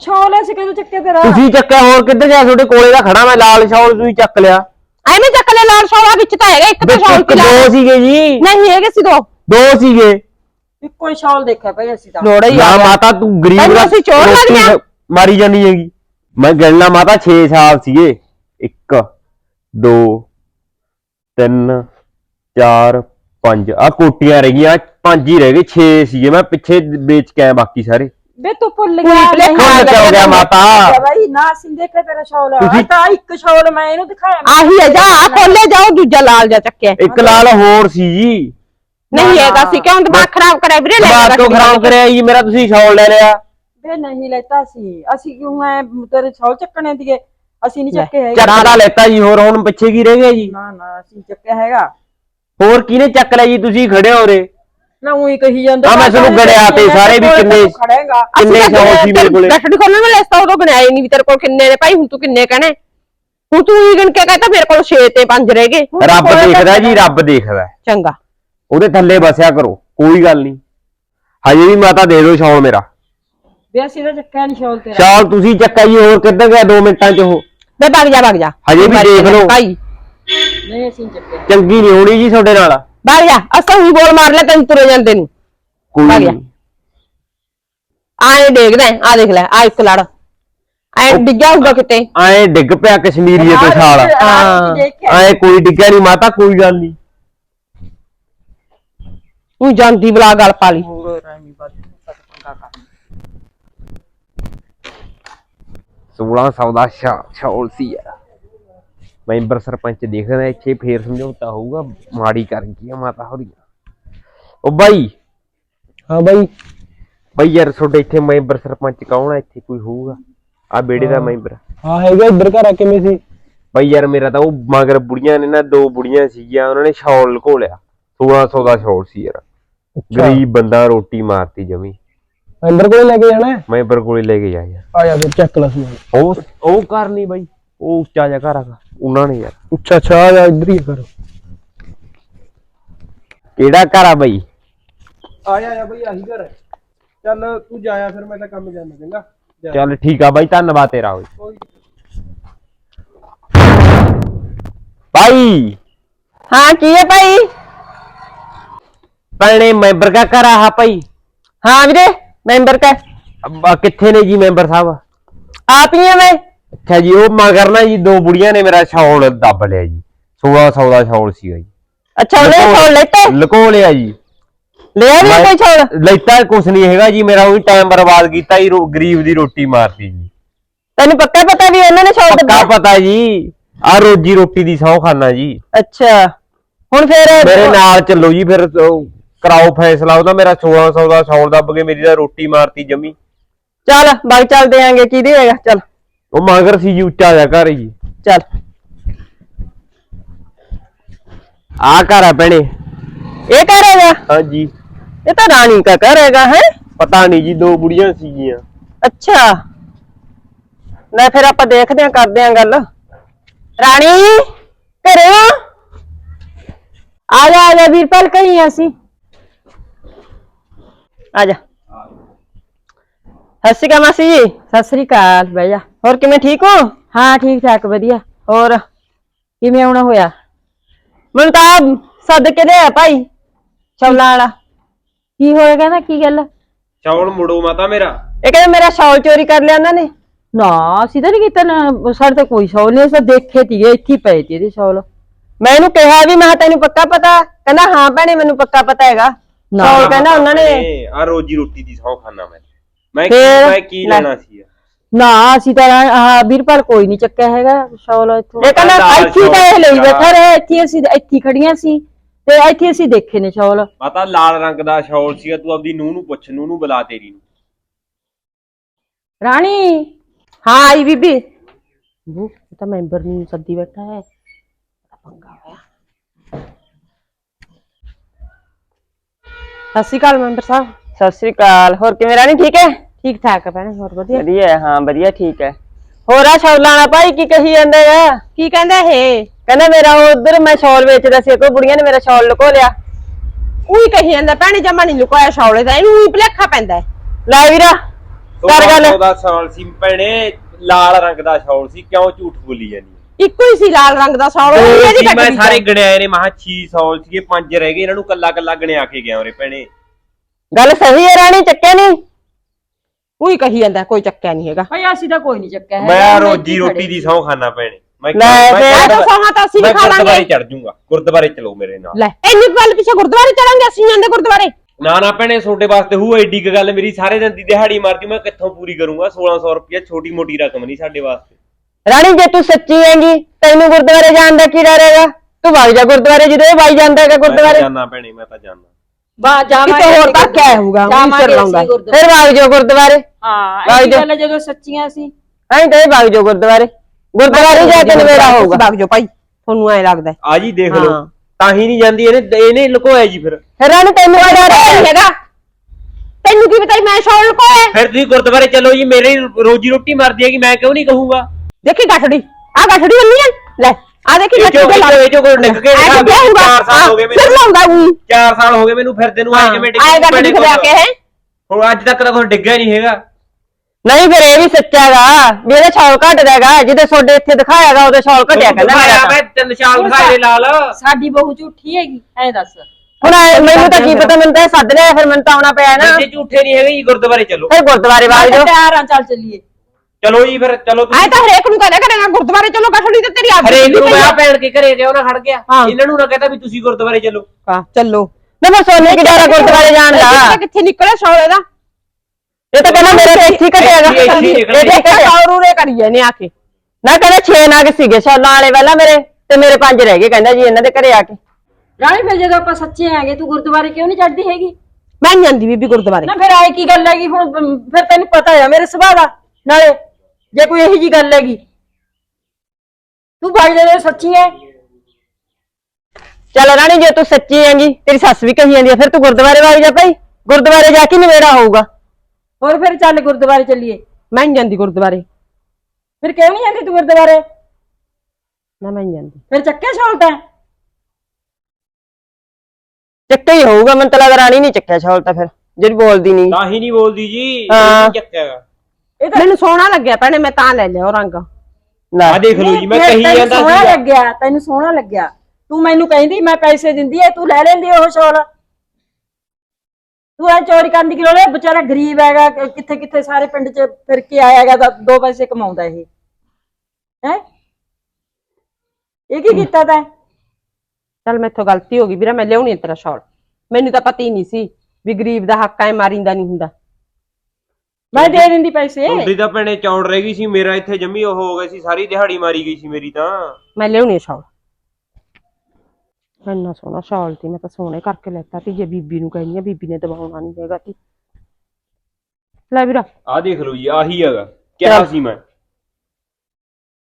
ਛੋਲੇ ਸੀ ਕਦੋਂ ਚੱਕੇ ਤੇਰਾ? ਤੁਸੀਂ ਚੱਕਿਆ ਹੋਰ ਕਿੱਧਰ ਗਿਆ? ਤੁਹਾਡੇ ਕੋਲੇ ਦਾ ਖੜਾ ਮੈਂ ਲਾਲ ਸ਼ਾਲ ਤੁਸੀਂ ਚੱਕ ਲਿਆ। ਐਵੇਂ ਚੱਕ ਲੈ ਲਾਲ ਸ਼ੌਲਾ ਵਿੱਚ ਤਾਂ ਹੈਗਾ ਇੱਕ ਤਾਂ ਵਿੱਚ ਸ਼ੌਲ ਇੱਕ ਦੋ ਸੀਗੇ ਜੀ। ਨਹੀਂ ਹੈਗੇ ਸੀ ਦੋ। ਦੋ ਸੀਗੇ। ਇੱਕੋ ਹੀ ਸ਼ਾਲ ਦੇਖਿਆ ਭਾਈ ਅਸੀਂ ਤਾਂ। ਲੋੜਾ ਹੀ ਨਾ ਆ ਗਿਆ। ਮਾਤਾ ਤੂੰ ਗਰੀਬ ਤੈਨੂੰ ਅਸੀਂ ਚੋਰ ਰੋਟੀ ਲੱਗਦੇ ਆ? ਮਾਰੀ ਜਾਨੀ ਹੈਗੀ। ਮੈਂ ਗਿਣਨਾ ਮਾਤਾ 6 ਸਾਲ ਸੀਗੇ। 1 2 3 4 5 ਆ ਕੋਟੀਆਂ ਰਹਿ ਗਈਆਂ ਪੰਜ ਹੀ ਰਹਿ ਗਏ 6 ਸੀਗੇ। ਮੈਂ ਪਿੱਛੇ ਵੇਚ ਕੇ ਆਇਆ ਬਾਕੀ ਸਾਰੇ। ਵੇ ਤੂੰ ਭੁੱਲ ਕੋਈ ਗਿਆ ਭੁਲੇਖਾ ਨਹੀਂ ਭੁੱਲ ਕਿਉਂ ਗਿਆ ਮਾਤਾ। ਭਾਈ ਨਾ ਅਸੀਂ ਦੇਖਿਆ ਤੇਰਾ ਸ਼ਾਲ। ਆ ਤੁਸੀਂ- ਤਾਂ ਇੱਕ ਸ਼ਾਲ ਮੈਂ ਇਹਨੂੰ ਦਿਖਾਇਆ। ਆਹੀ ਹੈ ਜਾ ਆ ਖੋਲੇ ਜਾਓ ਦੂਜਾ ਲਾਲ ਜਾ ਚੱਕਿਆ। ਇੱਕ ਲਾਲ ਹੋਰ ਸੀ ਜੀ। ਨਹੀਂ ਹੈਗਾ ਸੀ। ਕਿਉਂ ਦਿਮਾਗ ਖਰਾਬ ਕਰਿਆ ਵੀਰੇ? ਲੈ ਦਿਮਾਗ ਤੋਂ ਖਰਾਬ ਕਰਿਆ ਜੀ? ਮੇਰਾ ਤੁਸੀਂ ਸ਼ੌਲ ਲੈ ਲਿਆ। ਵੇ ਨਹੀਂ ਲੈਤਾ ਸੀ। ਅਸੀਂ ਕਿਉਂ ਐ ਤੇਰੇ ਸ਼ਾਲ ਚੱਕਣੇ ਦੀਏ ਅਸੀਂ ਨਹੀਂ ਚੱਕੇ ਹੈਗੇ। ਚੱਕ ਤਾਂ ਲੈਤਾ ਜੀ ਹੋਰ ਹੁਣ ਪਿੱਛੇ ਕੀ ਰਹਿ ਗਿਆ ਜੀ? ਨਾ ਨਾ ਅਸੀਂ ਚੱਕਿਆ ਹੈਗਾ। ਹੋਰ ਕਿਹਨੇ ਚੱਕ ਲਿਆ ਜੀ? ਤੁਸੀਂ ਖੜੇ ਹੋ ਰੇ ਨਾ ਉਹੀ ਕਹੀ ਜਾਂਦਾ ਆ ਮੈਂ ਤੁਹਾਨੂੰ ਗਣਿਆ ਤੇ ਸਾਰੇ ਵੀ ਕਿੰਨੇ ਖੜੇਗਾ। ਕਿੰਨੇ ਸ਼ੌਲ ਸੀ ਮੇਰੇ ਕੋਲੇ। ਗੱਠੜੀ ਖੋਲਣ ਵੇਲੇ ਤਾਂ ਉਦੋਂ ਗਣਾਏ ਨਹੀਂ ਵੀ ਤੇਰੇ ਕੋਲ ਕਿੰਨੇ ਨੇ। ਭਾਈ ਹੁਣ ਤੂੰ ਕਿੰਨੇ ਕਹਣੇ? ਹੁਣ ਤੂੰ ਹੀ ਗਿਣ ਕੇ ਕਹਿੰਦਾ ਮੇਰੇ ਕੋਲ 6 ਤੇ 5 ਰਹਿ ਗਏ। ਰੱਬ ਦੇਖਦਾ ਜੀ ਰੱਬ ਦੇਖਦਾ। ਚੰਗਾ। ਉਹਦੇ ਥੱਲੇ ਵਸਿਆ ਕਰੋ ਕੋਈ ਗੱਲ ਨਹੀਂ। ਹਜੇ ਵੀ ਮਾਤਾ ਦੇ ਦਿਓ ਸ਼ੌਲ ਮੇਰਾ। ਵੇ ਅਸੀਂ ਤਾਂ ਚੱਕਿਆ ਨਹੀਂ ਸ਼ਾਲ ਤੇਰਾ। ਸ਼ੌਲ ਤੁਸੀਂ ਚੱਕਾ ਜੀ ਹੋਰ ਕਿੱਧਰ ਗਿਆ 2 ਮਿੰਟਾਂ ਚ ਉਹ? ਬੇ ਭੱਗ ਜਾ ਭੱਗ ਜਾ। ਹਜੇ ਵੀ ਦੇਖ ਲਓ। ਭਾਈ। ਨਹੀਂ ਅਸੀਂ ਚੱਕਿਆ। ਚੰਗੀ ਨਹੀਂ ਹੋਣੀ ਜੀ ਤੁਹਾਡੇ ਨਾਲ। ਜਾ ਅਸਾਂ ਹੀ ਬੋਲ ਮਾਰ ਲੈ ਤੈਨੂੰ ਤੁਰੇ ਜਾਂਦੇ ਨੂੰ। ਕੋਈ ਆ ਗਿਆ। ਨਹੀਂ। ਆਏ ਦੇਖਦਾ ਆ ਦੇਖ ਲੈ ਆ ਇੱਕ ਲੜ। ਐ ਡਿੱਗਿਆ ਹੋਊਗਾ ਕਿਤੇ। ਐ ਡਿੱਗ ਪਿਆ ਕਸ਼ਮੀਰੀਏ ਤੇ ਛਾਲ ਹਾਂ। ਐ ਕੋਈ ਡਿੱਗਿਆ ਨਹੀਂ ਮਾਤਾ ਕੋਈ ਗੱਲ ਨਹੀਂ। ਉਹ ਜਾਂਦੀ ਬਲਾ ਗੱਲ ਪਾ ਲਈ। ਹੋਰ ਐਵੇਂ ਪੰਗਾ ਕਰ। 1600 ਦਾ ਸੀ ਯਾਰ। ਮੈਂਬਰ ਸਰਪੰਚ ਦੇਖਦਾ ਇੱਥੇ ਫੇਰ ਸਮਝੌਤਾ ਹੋਊਗਾ ਮਾੜੀ ਕਰ ਗਈ ਮਾਤਾ ਹੋਰੀਆਂ। ਉਹ ਬਾਈ। ਹਾਂ ਬਾਈ। ਬਾਈ ਯਾਰ ਤੁਹਾਡੇ ਇੱਥੇ ਮੈਂਬਰ ਸਰਪੰਚ ਕੌਣ ਆ? ਇੱਥੇ ਕੋਈ ਹੋਊਗਾ? ਆ ਬੇੜੇ ਦਾ ਮੈਂਬਰ। ਹਾਂ ਹੈਗਾ ਇੱਧਰ ਘਰ ਆ ਕਿਵੇਂ ਸੀ? ਬਾਈ ਯਾਰ ਮੇਰਾ ਤਾਂ ਉਹ ਮਗਰ ਬੁੜੀਆਂ ਨੇ ਨਾ ਦੋ ਬੁੜੀਆਂ ਸੀਗੀਆਂ ਉਹਨਾਂ ਨੇ ਸ਼ੌਲ ਲਕੋ ਲਿਆ 1600 ਦਾ ਸ਼ੌਲ ਸੀ ਯਾਰ। ਗਰੀਬ ਬੰਦਾ ਰੋਟੀ ਮਾਰਤੀ ਜਮੀ। ਅੰਦਰ ਕੋਲੇ ਲੈ ਕੇ ਜਾਣਾ? ਹੈ? ਮੈਂਬਰ ਕੋਲੇ ਲੈ ਕੇ ਜਾ ਯਾਰ ਆ ਜਾ ਫਿਰ ਚੱਕ ਲੈ ਸਮਾਨ। ਉਹ ਉਹ ਘਰ ਨਹੀਂ ਬਾਈ। ਉਹ ਉੱਚਾ ਜਿਹਾ ਘਰ ਹੈਗਾ। ਉਹਨਾਂ ਨੇ ਯਾਰ। ਅੱਛਾ ਅੱਛਾ ਆ ਜਾ ਇੱਧਰ ਹੀ ਕਰ ਕਿਹੜਾ ਘਰ ਆ ਬਾਈ? ਆ ਜਾ ਆ ਬਾਈ ਆਹੀ ਘਰ ਹੈ। ਚੱਲ ਤੂੰ ਜਾਇਆ ਫਿਰ ਮੈਂ ਤਾਂ ਕੰਮ ਜਾਣਾ ਚੰਗਾ। ਜਾ। ਚੱਲ ਠੀਕ ਆ ਬਾਈ ਧੰਨਵਾਦ ਤੇਰਾ ਓਏ ਬਾਈ ਹਾਂ ਕੀ ਹੈ ਭਾਈ? ਭੈਣੇ ਮੈਂਬਰ ਕਾ ਘਰ ਆ ਭਾਈ? ਹਾਂ ਵੀਰੇ ਮੈਂਬਰ ਕਾ। ਅੱਬਾ, ਕਿੱਥੇ ਨੇ ਜੀ ਮੈਂਬਰ ਸਾਹਿਬ? ਆਪ ਹੀ ਆ ਮੈਂ। ਅੱਛਾ ਜੀ ਉਹ ਮਗਰ ਨਾ ਜੀ ਦੋ ਬੁੜੀਆਂ ਨੇ ਮੇਰਾ ਸ਼ੌਲ ਦੱਬ ਲਿਆ ਜੀ। 1600 ਦਾ ਸ਼ੌਲ ਸੀਗਾ ਜੀ। ਅੱਛਾ ਉਹਨੇ ਛੋੜ ਲੈਤੇ? ਲੁਕੋ ਲਿਆ ਜੀ। ਲਿਆ ਮੈਂ- ਕੋਈ ਛੋੜ ਲੈਤਾ ਕੁਛ ਨਹੀਂ ਹੈਗਾ ਜੀ ਮੇਰਾ ਉਹੀ ਟਾਈਮ ਬਰਬਾਦ ਕੀਤਾ ਜੀ ਰੋ- ਗਰੀਬ ਦੀ ਰੋਟੀ ਮਾਰਤੀ ਜੀ। ਤੈਨੂੰ ਪੱਕਾ ਪਤਾ ਵੀ ਉਹਨਾਂ ਨੇ ਛੋੜ ਪੱਕਾ ਦਿੱਤਾ ਪਤਾ ਜੀ ਆ ਰੋਜੀ ਰੋਟੀ ਦੀ ਸਹੁੰ ਖਾਨਾ ਜੀ। ਅੱਛਾ ਹੁਣ ਫਿਰ ਮੇਰੇ ਨਾਲ ਚੱਲੋ ਜੀ ਫਿਰ ਉਹ ਕਰਾਓ ਫੈਸਲਾ ਉਹਦਾ ਮੇਰਾ 1600 ਦਾ ਸ਼ੌਲ ਦੱਬ ਕੇ ਮੇਰੀ ਤਾਂ ਰੋਟੀ ਮਾਰਤੀ ਜਮੀ। ਚੱਲ ਬਾਈ ਚੱਲਦੇ ਆਂਗੇ ਕਿਹਦੀ ਹੈਗਾ? ਚੱਲ। ਉਹ ਮਗਰ ਸੀ ਜੀ ਉੱਚਾ ਜਿਹਾ ਘਰ ਜੀ। ਚੱਲ। ਆ ਘਰ ਆ ਭੈਣੇ। ਇਹ ਕਰ ਹੈਗਾ? ਹਾਂਜੀ। ਇਹ ਤਾਂ ਰਾਣੀ ਕਾ ਘਰ ਹੈਗਾ ਹੈ? ਪਤਾ ਨਹੀਂ ਜੀ ਦੋ ਬੁੜੀਆਂ ਸੀਗੀਆਂ। ਅੱਛਾ। ਲੈ ਫਿਰ ਆਪਾਂ ਦੇਖਦੇ ਆਂ ਕਰਦੇ ਆਂ ਗੱਲ। ਰਾਣੀ ਘਰੇ ਆ? ਆ ਜਾ ਆ ਜਾ ਵੀਰਪਾਲ ਕਹੀਂ ਅਸੀਂ। ਆ ਜਾ। ਸਤਿ ਸ਼੍ਰੀ ਅਕਾਲ ਮਾਸੀ ਜੀ। ਸਤਿ ਸ੍ਰੀ ਅਕਾਲ ਬਹਿ ਜਾ। ਹੋਰ ਕਿਵੇਂ ਠੀਕ ਹੋ? ਹਾਂ ਠੀਕ ਠਾਕ ਵਧੀਆ। ਹੋਰ ਕਿਵੇਂ ਆਉਣਾ ਹੋਇਆ? ਮੈਨੂੰ ਤਾਂ ਸੱਦ ਕੇ ਲਿਆ ਭਾਈ। ਚੌਲਾਂ ਵਾਲਾ। ਕੀ ਹੋਇਆ ਕਹਿੰਦਾ ਕੀ ਗੱਲ? ਸ਼ੌਲ ਮੁੜੋ ਮਾਤਾ ਮੇਰਾ। ਇਹ ਕਹਿੰਦਾ ਮੇਰਾ ਸ਼ਾਲ ਚੋਰੀ ਕਰ ਲਿਆ ਉਹਨਾਂ ਨੇ। ਨਾ ਅਸੀਂ ਤਾਂ ਨਹੀਂ ਕੀਤਾ ਨਾ ਸਾਡੇ ਤਾਂ ਕੋਈ ਸ਼ੌਲ ਨਹੀਂ ਅਸੀਂ ਤਾਂ ਦੇਖੇ ਤੀਗੇ ਇੱਥੇ ਹੀ ਪਏ ਤੀ ਇਹਦੇ ਸ਼ੌਲ। ਮੈਂ ਇਹਨੂੰ ਕਿਹਾ ਵੀ ਮੈਂ ਕਿਹਾ ਤੈਨੂੰ ਪੱਕਾ ਪਤਾ? ਕਹਿੰਦਾ ਹਾਂ ਭੈਣੇ ਮੈਨੂੰ ਪੱਕਾ ਪਤਾ ਹੈਗਾ। ਨਾ। ਸ਼ਾਲ ਕਹਿੰਦਾ ਉਹਨਾਂ ਨੇ। ਆ ਰੋਜੀ ਰੋਟੀ ਦੀ ਸਹੁੰ ਖਾਨਾ ਮੈਂ। ਮੈਂ ਕੀ ਫੇਰ? ਮੈਂ ਕੀ ਲੈ। ਲੈਣਾ ਸੀ? ਨਾ ਅਸੀਂ ਤਾਂ ਆਹ ਵੀਰਪਾਲ ਕੋਈ ਨਹੀਂ ਚੱਕਿਆ ਹੈਗਾ ਸ਼ੌਲ ਇੱਥੋਂ। ਇਹ ਕਹਿੰਦਾ ਲਾਲ ਇੱਥੇ ਤਾਂ ਇਹ ਲਈ ਬੈਠਾ ਰਿਹਾ ਇੱਥੇ ਅਸੀਂ ਇੱਥੇ ਹੀ ਖੜੀਆਂ ਸੀ ਤੇ ਇੱਥੇ ਅਸੀਂ ਦੇਖੇ ਨੇ ਸ਼ੌਲ। ਮਾਤਾ ਲਾਲ ਰੰਗ ਦਾ ਸ਼ੌਲ ਸੀਗਾ ਤੂੰ ਆਪਦੀ ਨੂੰਹ ਨੂੰ ਪੁੱਛ ਨੂੰਹ ਨੂੰ ਬੁਲਾ ਤੇਰੀ ਨੂੰ। ਰਾਣੀ? ਹਾਂ ਆਈ ਬੀਬੀ। ਉਹ ਤਾਂ ਮੈਂਬਰ ਨੂੰ ਸੱਦੀ ਬੈਠਾ ਹੈ। ਪੰਗਾ ਹੋਇਆ। ਸਤਿ ਸ਼੍ਰੀ ਅਕਾਲ ਮੈਂਬਰ ਸਾਹਿਬ। ਸਤਿ ਸ਼੍ਰੀ ਅਕਾਲ। ਹੋਰ ਕਿਵੇਂ ਰਾਣੀ ਠੀਕ ਹੈ? ਠੀਕ ਠਾਕ ਹੈ ਭੈਣੇ ਹੋਰ ਵਧੀਆ? ਵਧੀਆ ਹੈ, ਹਾਂ ਵਧੀਆ ਠੀਕ ਹੈ। ਹੋਰ ਆ ਸ਼ੌਲਾਂ ਵਾਲਾ ਭਾਈ ਕੀ ਕਹੀ ਜਾਂਦਾ ਹੈ? ਕੀ ਕਹਿੰਦਾ ਇਹ? ਕਹਿੰਦਾ ਮੇਰਾ ਉਧਰ ਮੈਂ ਸ਼ੌਲ ਵੇਚਦਾ ਸੀ ਕੋਈ ਬੁੜੀਆਂ ਨੇ ਮੇਰਾ ਸ਼ੌਲ ਲੁਕੋ ਲਿਆ। ਉਹੀ ਕਹੀ ਜਾਂਦਾ ਭੈਣੇ ਜਮਾ ਨਹੀਂ ਲੁਕੋਇਆ ਸ਼ੌਲੇ ਦਾ ਇਹਨੂੰ ਹੀ ਭਲੇਖਾ ਪੈਂਦਾ ਹੈ। ਲੈ ਵੀਰਾ ਕਰ ਗੱਲ। 1600 ਦਾ ਸ਼ੌਲ ਸੀ ਭੈਣੇ ਲਾਲ ਰੰਗ ਦਾ ਸ਼ੌਲ ਸੀ ਕਿਉਂ ਝੂਠ ਬੋਲੀ ਜਾਨੀ ਇੱਕੋ ਹੀ ਸੀ ਲਾਲ ਰੰਗ ਦਾ ਸ਼ੌਲ ਦੋ ਉਹਨੇ ਸੀ ਕੱਟ ਮੈਂ ਦਿੱਤਾ। ਸਾਰੇ ਗਣਿਆਏ ਨੇ ਮਹਾ 6 ਸ਼ੌਲ ਸੀਗੇ ਪੰਜ ਰਹਿ ਗਏ ਇਹਨਾਂ ਨੂੰ ਕੱਲਾ ਕੱਲਾ ਗਣਿਆ ਕੇ ਗਿਆ ਉਰੇ ਭੈਣੇ। ਗੱਲ ਸਹੀ ਹੈ ਰਾਣੀ ਚੱਕਿਆ ਨਹੀਂ? ਉਹੀ ਕਹੀ ਜਾਂਦਾ ਕੋਈ ਚੱਕਿਆ ਨਹੀਂ ਹੈਗਾ। ਭਾਈ ਅਸੀਂ ਤਾਂ ਕੋਈ ਨਹੀਂ ਚੱਕਿਆ ਮੈਂ ਰੋਜੀ ਰੋਟੀ ਦੀ ਸਹੁੰ ਖਾਨਾ ਭੈਣੇ। ਮੈਂ ਲੈ ਮੈਂ ਫਿਰ ਤਾਂ ਸੌਹਾਂ ਤਾਂ ਅਸੀਂ ਵੀ ਖਾ ਲਾਂਗੇ। ਗੁਰਦੁਆਰੇ ਚੜ ਜਾਊਂਗਾ ਗੁਰਦੁਆਰੇ ਚਲੋ ਮੇਰੇ ਨਾਲ। ਲੈ ਇੰਨੀ ਗੱਲ ਪਿੱਛੇ ਗੁਰਦੁਆਰੇ ਚਲਾਂਗੇ ਅਸੀਂ ਜਾਂਦੇ ਗੁਰਦੁਆਰੇ? ਨਾ ਨਾ ਭੈਣੇ ਤੁਹਾਡੇ ਵਾਸਤੇ ਹੂ ਐਡੀ ਕੁ ਗੱਲ। ਮੇਰੀ ਸਾਰੇ ਦਿਨ ਦੀ ਦਿਹਾੜੀ ਮਾਰਦੀ ਮੈਂ ਕਿੱਥੋਂ ਪੂਰੀ ਕਰੂੰਗਾ? 1600 ਰੁਪਇਆ ਛੋਟੀ ਮੋਟੀ ਰਕਮ ਨਹੀਂ ਸਾਡੇ ਵਾਸਤੇ। ਰਾਣੀ ਜੇ ਤੂੰ ਸੱਚੀ ਹੈਗੀ ਤੈਨੂੰ ਗੁਰਦੁਆਰੇ ਜਾਣ ਦਾ ਕੀ ਡਰ ਹੈਗਾ? ਤੂੰ ਵਗ ਜਾ ਗੁਰਦੁਆਰੇ ਜਦੋਂ ਇਹ ਬਾਈ ਜਾਂਦਾ ਹੈਗਾ ਮੈਂ ਤਾਂ ਗੁਰਦੁਆਰੇ ਜਾਣਾ ਭੈਣੇ ਮੈਂ ਤਾਂ ਜਾਣਾ ਬਾ ਕਿਤੇ ਹੋਰ ਤਾਂ ਕਿਆ ਹੋਊਗਾ ਉਹ ਸਿਰ ਲਾਉਂਦਾ। ਫਿਰ ਵਗ ਜਾ ਗੁਰਦੁਆਰੇ। ਹਾਂ ਵਗ ਇਹ ਜਾ ਗੱਲ ਜਦੋਂ ਸੱਚੀਆਂ ਸੀ ਐਂ ਤਾਂ ਇਹ ਵਗ ਜਾ ਗੁਰਦੁਆਰੇ। ਗੁਰਦੁਆਰੇ ਜਾ ਕੇ ਨਵੇੜਾ ਹੋਊਗਾ। ਵਗ ਜਾ ਭਾਈ। ਤੁਹਾਨੂੰ ਐ ਲੱਗਦਾ ਆ ਜੀ ਦੇਖ ਲਓ। ਹਾਂ। ਤਾਂ ਹੀ ਨਹੀਂ ਜਾਂਦੀ ਇਹਨੇ ਇਹਨੇ ਲੁਕੋਇਆ ਜੀ ਫਿਰ। ਫਿਰ ਰਾਣੀ ਤੈਨੂੰ ਆ ਡਰ ਹੈਗਾ। ਤੈਨੂੰ ਕੀ ਪਤਾ ਮੈਂ ਸ਼ੌਲ ਲੁਕੋਇਆ ਫਿਰ ਤੁਸੀਂ ਗੁਰਦੁਆਰੇ ਚਲੋ ਜੀ ਮੇਰੇ ਰੋਜੀ ਰੋਟੀ ਮਰਦੀ ਹੈਗੀ ਮੈਂ ਕਿਉਂ ਨਹੀਂ ਕਹੂੰਗਾ? ਦੇਖੀ ਗਾਠੜੀ। ਆ ਗਾਠੜੀ ਬੰਨੀ ਆ। ਲੈ। ਆ ਦੇਖੀ ਇਹ ਗਾਠੜੀ ਚੋ ਤੇ ਲਾ ਇਹ ਚੋ ਕੋਈ ਡਿੱਗ ਕੇ ਐ ਤਾਂ ਕਿਆ ਹੋਊਗਾ? ਚਾਰ ਸਾਲ ਹੋ ਗਏ ਸਿਰ ਮੈਨੂੰ ਲਾਉਂਦਾ ਊਂ। 4 ਸਾਲ ਹੋ ਗਏ ਮੈਨੂੰ ਫਿਰਦੇ ਨੂੰ ਆਏ ਕਿਵੇਂ ਆਏ ਗਾਠੜੀ ਖਵਾ ਕੇ ਹੈ? ਹੁਣ ਅੱਜ ਤੱਕ ਤਾਂ ਕੋਈ ਡਿੱਗਿਆ ਨਹੀਂ ਹੈਗਾ। ਨਹੀਂ ਫਿਰ ਇਹ ਵੀ ਸੱਚਾ ਹੈਗਾ। ਵੀ ਇਹਦਾ ਸ਼ੌਲ ਘਟਦਾ ਹੈਗਾ। ਜਿਹਦੇ ਤੁਹਾਡੇ ਇੱਥੇ ਦਿਖਾਇਆਗਾ ਉਹਦੇ ਸ਼ੌਲ ਘਟਿਆ ਕਹਿੰਦਾ ਦਿਖਾਇਆ ਮੇਰਾ ਤਾਂ। ਮੈਂ ਤਿੰਨ ਸਾਲ ਦਿਖਾਏ ਲਾਲ ਸਾਡੀ ਬਹੂ ਝੂਠੀ ਹੈਗੀ ਐ ਦੱਸ। ਹੁਣ ਮੈਨੂੰ ਤਾਂ ਕੀ ਪਤਾ ਮੈਨੂੰ ਤਾਂ ਇਹ ਸੱਦ ਲਿਆ ਫਿਰ ਮੈਨੂੰ ਤਾਂ ਆਉਣਾ ਪਿਆ ਨਾ। ਜੇ ਝੂਠੇ ਨਹੀਂ ਹੈਗੇ ਜੀ ਗੁਰਦੁਆਰੇ ਚਲੋ। ਫਿਰ ਗੁਰਦੁਆਰੇ ਬਾਗ ਜਾਓ। ਤਿਆਰ ਆ ਚੱਲ ਚੱਲੀਏ। ਚਲੋ ਜੀ ਫਿਰ ਚਲੋ ਐ ਤਾਂ ਹਰੇਕ ਨੂੰ ਕਹਿੰਦਾ ਕਰੇਗਾ ਗੁਰਦੁਆਰੇ ਚਲੋ ਗਾਠੜੀ ਤੇ ਤੇਰੀ ਆਪ ਹਰੇਕ ਨੂੰ ਮੈਂ ਭੈਣ ਕੇ ਘਰੇ ਗਿਆ ਉਹਨਾਂ ਖੜ ਗਿਆ। ਹਾਂ। ਇਹਨਾਂ ਨੂੰ ਨਾ ਕਹਤਾ ਵੀ ਤੁਸੀਂ ਗੁਰਦੁਆਰੇ ਚਲੋ। ਹਾਂ ਚੱਲੋ। ਨਾ ਮੈਂ ਸੋਨੇ ਕੀ ਡਾਰਾ ਗੁਰਦੁਆਰੇ ਜਾਣ ਦਾ। ਕਿੱਥੇ ਨਿਕਲਿਆ ਸ਼ੌਲ ਇਹਦਾ? ਇਹ ਤਾਂ ਕਹਿੰਦਾ ਮੇਰੇ ਤੇ ਇੱਥੇ ਹੀ ਘਟਿਆਗਾ ਇੱਥੇ ਹੀ ਨਿਕਲਿਆ। ਇਹ ਤਾਂ ਸ਼ੌਲ ਉਰੇ ਕਰੀਏ ਨੇ ਆ ਕੇ। ਨਾ ਕਹਿੰਦਾ 6 ਨਾਗ ਸੀਗੇ ਸ਼ੌਲਾਂ ਵਾਲੇ ਪਹਿਲਾਂ ਮੇਰੇ ਤੇ ਮੇਰੇ ਪੰਜ ਰਹਿ ਗਏ ਕਹਿੰਦਾ ਜੀ ਇਹਨਾਂ ਦੇ ਘਰੇ ਆ ਕੇ। ਰਾਣੀ ਫਿਰ ਜਦੋਂ ਆਪਾਂ ਸੱਚੇ ਆਂਗੇ ਤੂੰ ਗੁਰਦੁਆਰੇ ਕਿਉਂ ਨਹੀਂ ਚੜਦੀ ਹੈਗੀ? ਮੈਂ ਨੀ ਜਾਂਦੀ ਬੀਬੀ ਗੁਰਦੁਆਰੇ। ਨਾ ਫਿਰ ਆਏ ਕੀ ਗੱਲ ਹੈਗੀ? ਹੁਣ ਅਮ, ਫਿਰ ਤੈਨੂੰ ਪਤਾ ਹੈ ਮੇਰੇ ਸੁਭਾਅ ਦਾ। ਨਾਲੇ ਜੇ ਕੋਈ ਇਹੀ ਜੀ ਗੱਲ ਹੈਗੀ। ਤੂੰ ਭਾਈ ਜਦੋਂ ਸੱਚੀ ਹੈ ਚੱਲ ਰਾਣੀ ਜੇ ਤੂੰ ਸੱਚੀ ਹੈਗੀ ਤੇਰੀ ਸੱਸ ਵੀ ਕਹੀ ਜਾਂਦੀ ਆ ਫਿਰ ਤੂੰ ਗੁਰਦੁਆਰੇ ਵਗ ਜਾ ਭਾਈ। ਗੁਰਦੁਆਰੇ ਜਾ ਕੇ ਨਵੇੜਾ ਹੋਊਗਾ। ਹੋਰ ਫਿਰ ਚੱਲ ਗੁਰਦੁਆਰੇ ਚੱਲੀਏ। ਮੈਂ ਨੀ ਜਾਂਦੀ ਗੁਰਦੁਆਰੇ। ਫਿਰ ਕਿਉਂ ਨਹੀਂ ਜਾਂਦੀ ਤੂੰ ਗੁਰਦੁਆਰੇ? ਨਾ ਮੈਂ ਨੀ ਜਾਂਦੀ। ਫਿਰ ਚੱਕਿਆ ਤਾਂ ਚੱਕਿਆ ਹੀ ਹੋਊਗਾ ਮੈਨੂੰ ਤਾਂ ਲੱਗਦਾ ਰਾਣੀ ਨਹੀਂ ਚੱਕਿਆ ਸ਼ੌਲ ਤਾਂ ਫਿਰ ਜਿਹੜੀ ਬੋਲਦੀ ਨਹੀਂ ਤਾਂ ਹੀ ਨਹੀਂ ਬੋਲਦੀ ਜੀ ਹਾਂ। ਇਹ ਚੱਕਿਆਗਾ ਮੈਨੂੰ ਸੋਹਣਾ ਲੱਗਿਆ ਭੈਣੇ ਮੈਂ ਤਾਂ ਲੈ ਲਿਆ ਉਹ ਰੰਗ। ਆ ਦੇਖ ਲਓ ਜੀ ਮੈਂ ਕਹੀ ਤੈਨੂੰ ਜਾਂਦਾ ਸੋਹਣਾ ਲੱਗਿਆ ਤੈਨੂੰ ਸੋਹਣਾ ਲੱਗਿਆ। ਤੂੰ ਮੈਨੂੰ ਕਹਿੰਦੀ ਮੈਂ ਪੈਸੇ ਦਿੰਦੀ ਐ ਤੂੰ ਲੈ ਲੈਂਦੀ ਉਹ ਸ਼ੌਲ। ਤੂੰ ਐ ਚੋਰੀ ਕਰਨ ਦੀ ਕੀ ਲੋੜ ਹੈ ਵਿਚਾਰਾ ਗਰੀਬ ਹੈਗਾ ਕਿੱਥੇ ਕਿੱਥੇ ਸਾਰੇ ਪਿੰਡ 'ਚ ਫਿਰ ਕੇ ਆਇਆਗਾ ਤਾਂ ਦੋ ਪੈਸੇ ਕਮਾਉਂਦਾ ਇਹ। ਹੈ? ਇਹ ਕੀ ਕੀਤਾ ਤੈਂ? ਚੱਲ ਮੈਥੋਂ ਗਲਤੀ ਹੋ ਗਈ ਵੀਰਾ ਮੈਂ ਲਿਆਉਣੀ ਆ ਤੇਰਾ ਸ਼ਾਲ। ਮੈਨੂੰ ਤਾਂ ਪਤਾ ਹੀ ਨਹੀਂ ਸੀ ਵੀ ਗਰੀਬ ਦਾ ਹੱਕ ਐ ਮਾਰਿੰਦਾ ਨਹੀਂ ਹੁੰਦਾ। ਮੈਂ ਦੇ ਦਿੰਦੀ ਪੈਸੇ। ਤੁਹਾਡੀ ਤਾਂ ਭੈਣੇ ਚੌੜ ਰਹਿ ਗਈ ਸੀ ਮੇਰਾ ਇੱਥੇ ਜੰਮੀ ਉਹ ਹੋ ਗਈ ਸੀ ਸਾਰੀ ਦਿਹਾੜੀ ਮਾਰੀ ਗਈ ਸੀ ਮੇਰੀ ਤਾਂ। ਮੈਂ ਲਿਆਉਣੀ ਆ ਸ਼ਾਲ। ਇੰਨਾ ਸੋਹਣਾ ਸ਼ਾਲ ਸੀ ਮੈਂ ਤਾਂ ਸੋਹਣੇ ਕਰਕੇ ਲੈਤਾ ਸੀ ਜੇ ਬੀਬੀ ਨੂੰ ਕਹਿੰਦੀ ਆ ਬੀਬੀ ਨੇ ਦਬਾਉਣਾ ਨਹੀਂ ਹੈਗਾ ਸੀ। ਲੈ ਵੀਰਾ। ਆਹ ਦੇਖ ਲਓ ਜੀ ਆਹੀ ਹੈਗਾ ਕਿਹਾ ਸੀ ਮੈਂ।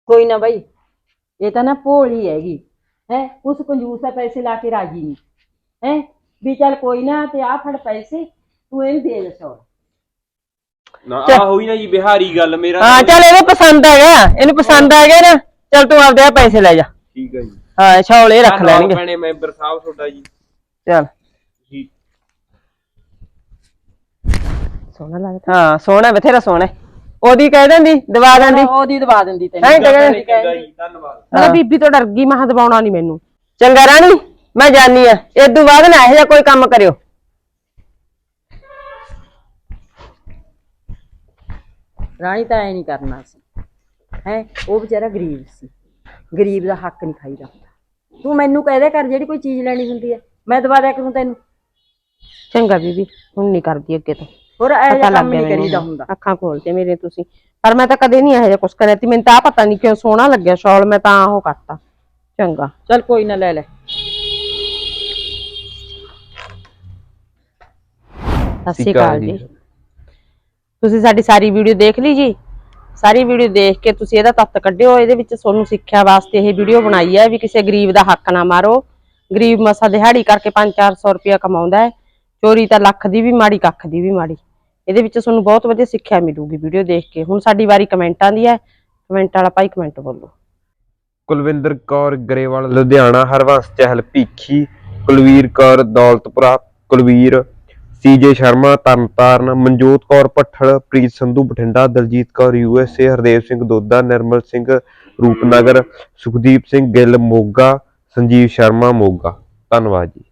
ਕੋਈ ਨਾ ਬਾਈ ਇਹ ਤਾਂ ਨਾ ਭੋਲੀ ਹੈਗੀ ਹੈ ਉਸ ਕੰਜੂਸ ਦਾ ਪੈਸੇ ਲਾ ਕੇ ਰਾਜੀ ਨਹੀਂ ਹੈ ਵੀ ਚੱਲ ਕੋਈ ਨਾ ਤੇ ਆ ਫੜ ਪੈਸੇ ਤੂੰ ਇਹਨੂੰ ਦੇ ਦੇ ਸੌ ਨਾ ਆ ਹੋਈ ਨਾ ਜੀ ਬਿਹਾਰੀ ਗੱਲ ਮੇਰਾ ਹਾਂ ਚੱਲ ਇਹਨੂੰ ਪਸੰਦ ਆ ਗਿਆ। ਇਹਨੂੰ ਪਸੰਦ ਆ ਗਿਆ ਨਾ ਚੱਲ ਤੂੰ ਆਪਦੇ ਆ ਪੈਸੇ ਲੈ ਜਾ। ਠੀਕ ਹੈ ਜੀ। ਹਾਂ ਇਹ ਰੱਖ ਲੈਣਗੇ। ਭੈਣੇ ਮੈਂਬਰ ਸਾਹਿਬ ਤੁਹਾਡਾ ਜੀ। ਚੱਲ। ਸੋਹਣਾ ਲੱਗਦਾ। ਹਾਂ ਸੋਹਣਾ ਬਥੇਰਾ ਸੋਹਣਾ। ਉਹਦੀ ਕਹਿ ਦਿੰਦੀ ਦਵਾ ਦਿੰਦੀ। ਉਹਦੀ ਦਵਾ ਦਿੰਦੀ ਤੈਨੂੰ। ਹੈ ਭੈਣੇ, ਕਹਿੰਦੀ ਧੰਨਵਾਦ। ਮੈਂ ਬੀਬੀ ਤੋਂ ਡਰ ਗਈ ਮੈਂ ਕਿਹਾ ਦਬਾਉਣਾ ਨਹੀਂ ਮੈਨੂੰ। ਚੰਗਾ ਰਾਣੀ ਮੈਂ ਜਾਨੀ ਆ। ਇਦੋਂ ਬਾਅਦ ਨਾ ਇਹੋ ਜਿਹਾ ਕੋਈ ਕੰਮ ਕਰਿਓ। ਰਾਣੀ ਤਾਂ ਐ ਨਹੀਂ ਕਰਨਾ ਸੀ। ਹੈ ਉਹ ਵਿਚਾਰਾ ਗਰੀਬ ਸੀ। ਗਰੀਬ ਦਾ ਹੱਕ ਨਹੀਂ ਖਾਈਦਾ ਹੁੰਦਾ ਤੂੰ ਮੈਨੂੰ ਕਹਿ ਦਿਆ ਕਰ ਜਿਹੜੀ ਕੋਈ ਚੀਜ਼ ਲੈਣੀ ਹੁੰਦੀ ਹੈ। ਮੈਂ ਦਵਾ ਦਿਆ ਕਰੂੰ ਤੈਨੂੰ। ਚੰਗਾ ਬੀਬੀ ਹੁਣ ਨਹੀਂ ਕਰਦੀ ਅੱਗੇ ਤੋਂ। ਹੋਰ ਐ ਜਿਹਾ ਕੰਮ ਨਹੀਂ ਕਰੀਦਾ ਹੁੰਦਾ। ਅੱਖਾਂ ਖੋਲਤੇ ਮੇਰੇ ਤੁਸੀਂ। ਪਰ ਮੈਂ ਤਾਂ ਕਦੇ ਨਹੀਂ ਇਹੋ ਜਿਹਾ ਕੁਛ ਕਰਿਆ ਤੀ ਮੈਨੂੰ ਤਾਂ ਪਤਾ ਨਹੀਂ ਕਿਉਂ ਸੋਹਣਾ ਲੱਗਿਆ ਸ਼ਾਲ ਮੈਂ ਤਾਂ ਉਹ ਕਰਤਾ। ਚੰਗਾ। ਚੱਲ ਕੋਈ ਨਾ ਲੈ ਲੈ। ਸਤਿ ਸ਼੍ਰੀ ਅਕਾਲ ਜੀ। ਤੁਸੀਂ ਸਾਡੀ ਸਾਰੀ ਵੀਡੀਓ ਦੇਖ ਲਈ ਜੀ? ਸਾਰੀ ਵੀਡੀਓ ਦੇਖ ਕੇ ਤੁਸੀਂ ਇਹਦਾ ਤੱਤ ਕੱਢਿਓ, ਇਹਦੇ ਵਿੱਚ ਤੁਹਾਨੂੰ ਸਿੱਖਿਆ ਵਾਸਤੇ ਇਹ ਵੀਡੀਓ ਬਣਾਈ ਹੈ ਵੀ ਕਿਸੇ ਗਰੀਬ ਦਾ ਹੱਕ ਨਾ ਮਾਰੋ। ਗਰੀਬ ਮਸਾ ਦਿਹਾੜੀ ਕਰਕੇ 5-400 ਰੁਪਇਆ ਕਮਾਉਂਦਾ ਹੈ। ਚੋਰੀ ਤਾਂ ਲੱਖ ਦੀ ਵੀ ਮਾੜੀ, ਕੱਖ ਦੀ ਵੀ ਮਾੜੀ। ਇਹਦੇ ਵਿੱਚ ਤੁਹਾਨੂੰ ਬਹੁਤ ਵਧੀਆ ਸਿੱਖਿਆ ਮਿਲੂਗੀ ਵੀਡੀਓ ਦੇਖ ਕੇ। ਹੁਣ ਸਾਡੀ ਵਾਰੀ ਕਮੈਂਟਾਂ ਦੀ ਹੈ। ਕਮੈਂਟ ਵਾਲਾ ਭਾਈ ਕਮੈਂਟ ਬੋਲੋ। Kulwinder Kaur Grewal, Ludhiana, Harvans Chahal Bhikhi, Kulvir Kaur, Daulatpura, Kulvir C J Sharma Tarn Taran Manjot Kaur Bhathal, Preet Sandhu Bathinda, Daljit Kaur USA Hardev Singh Doda, Nirmal Singh Rupnagar, Sukhdeep Singh Gill Moga, Sanjeev Sharma Moga. ਧੰਨਵਾਦ ਜੀ।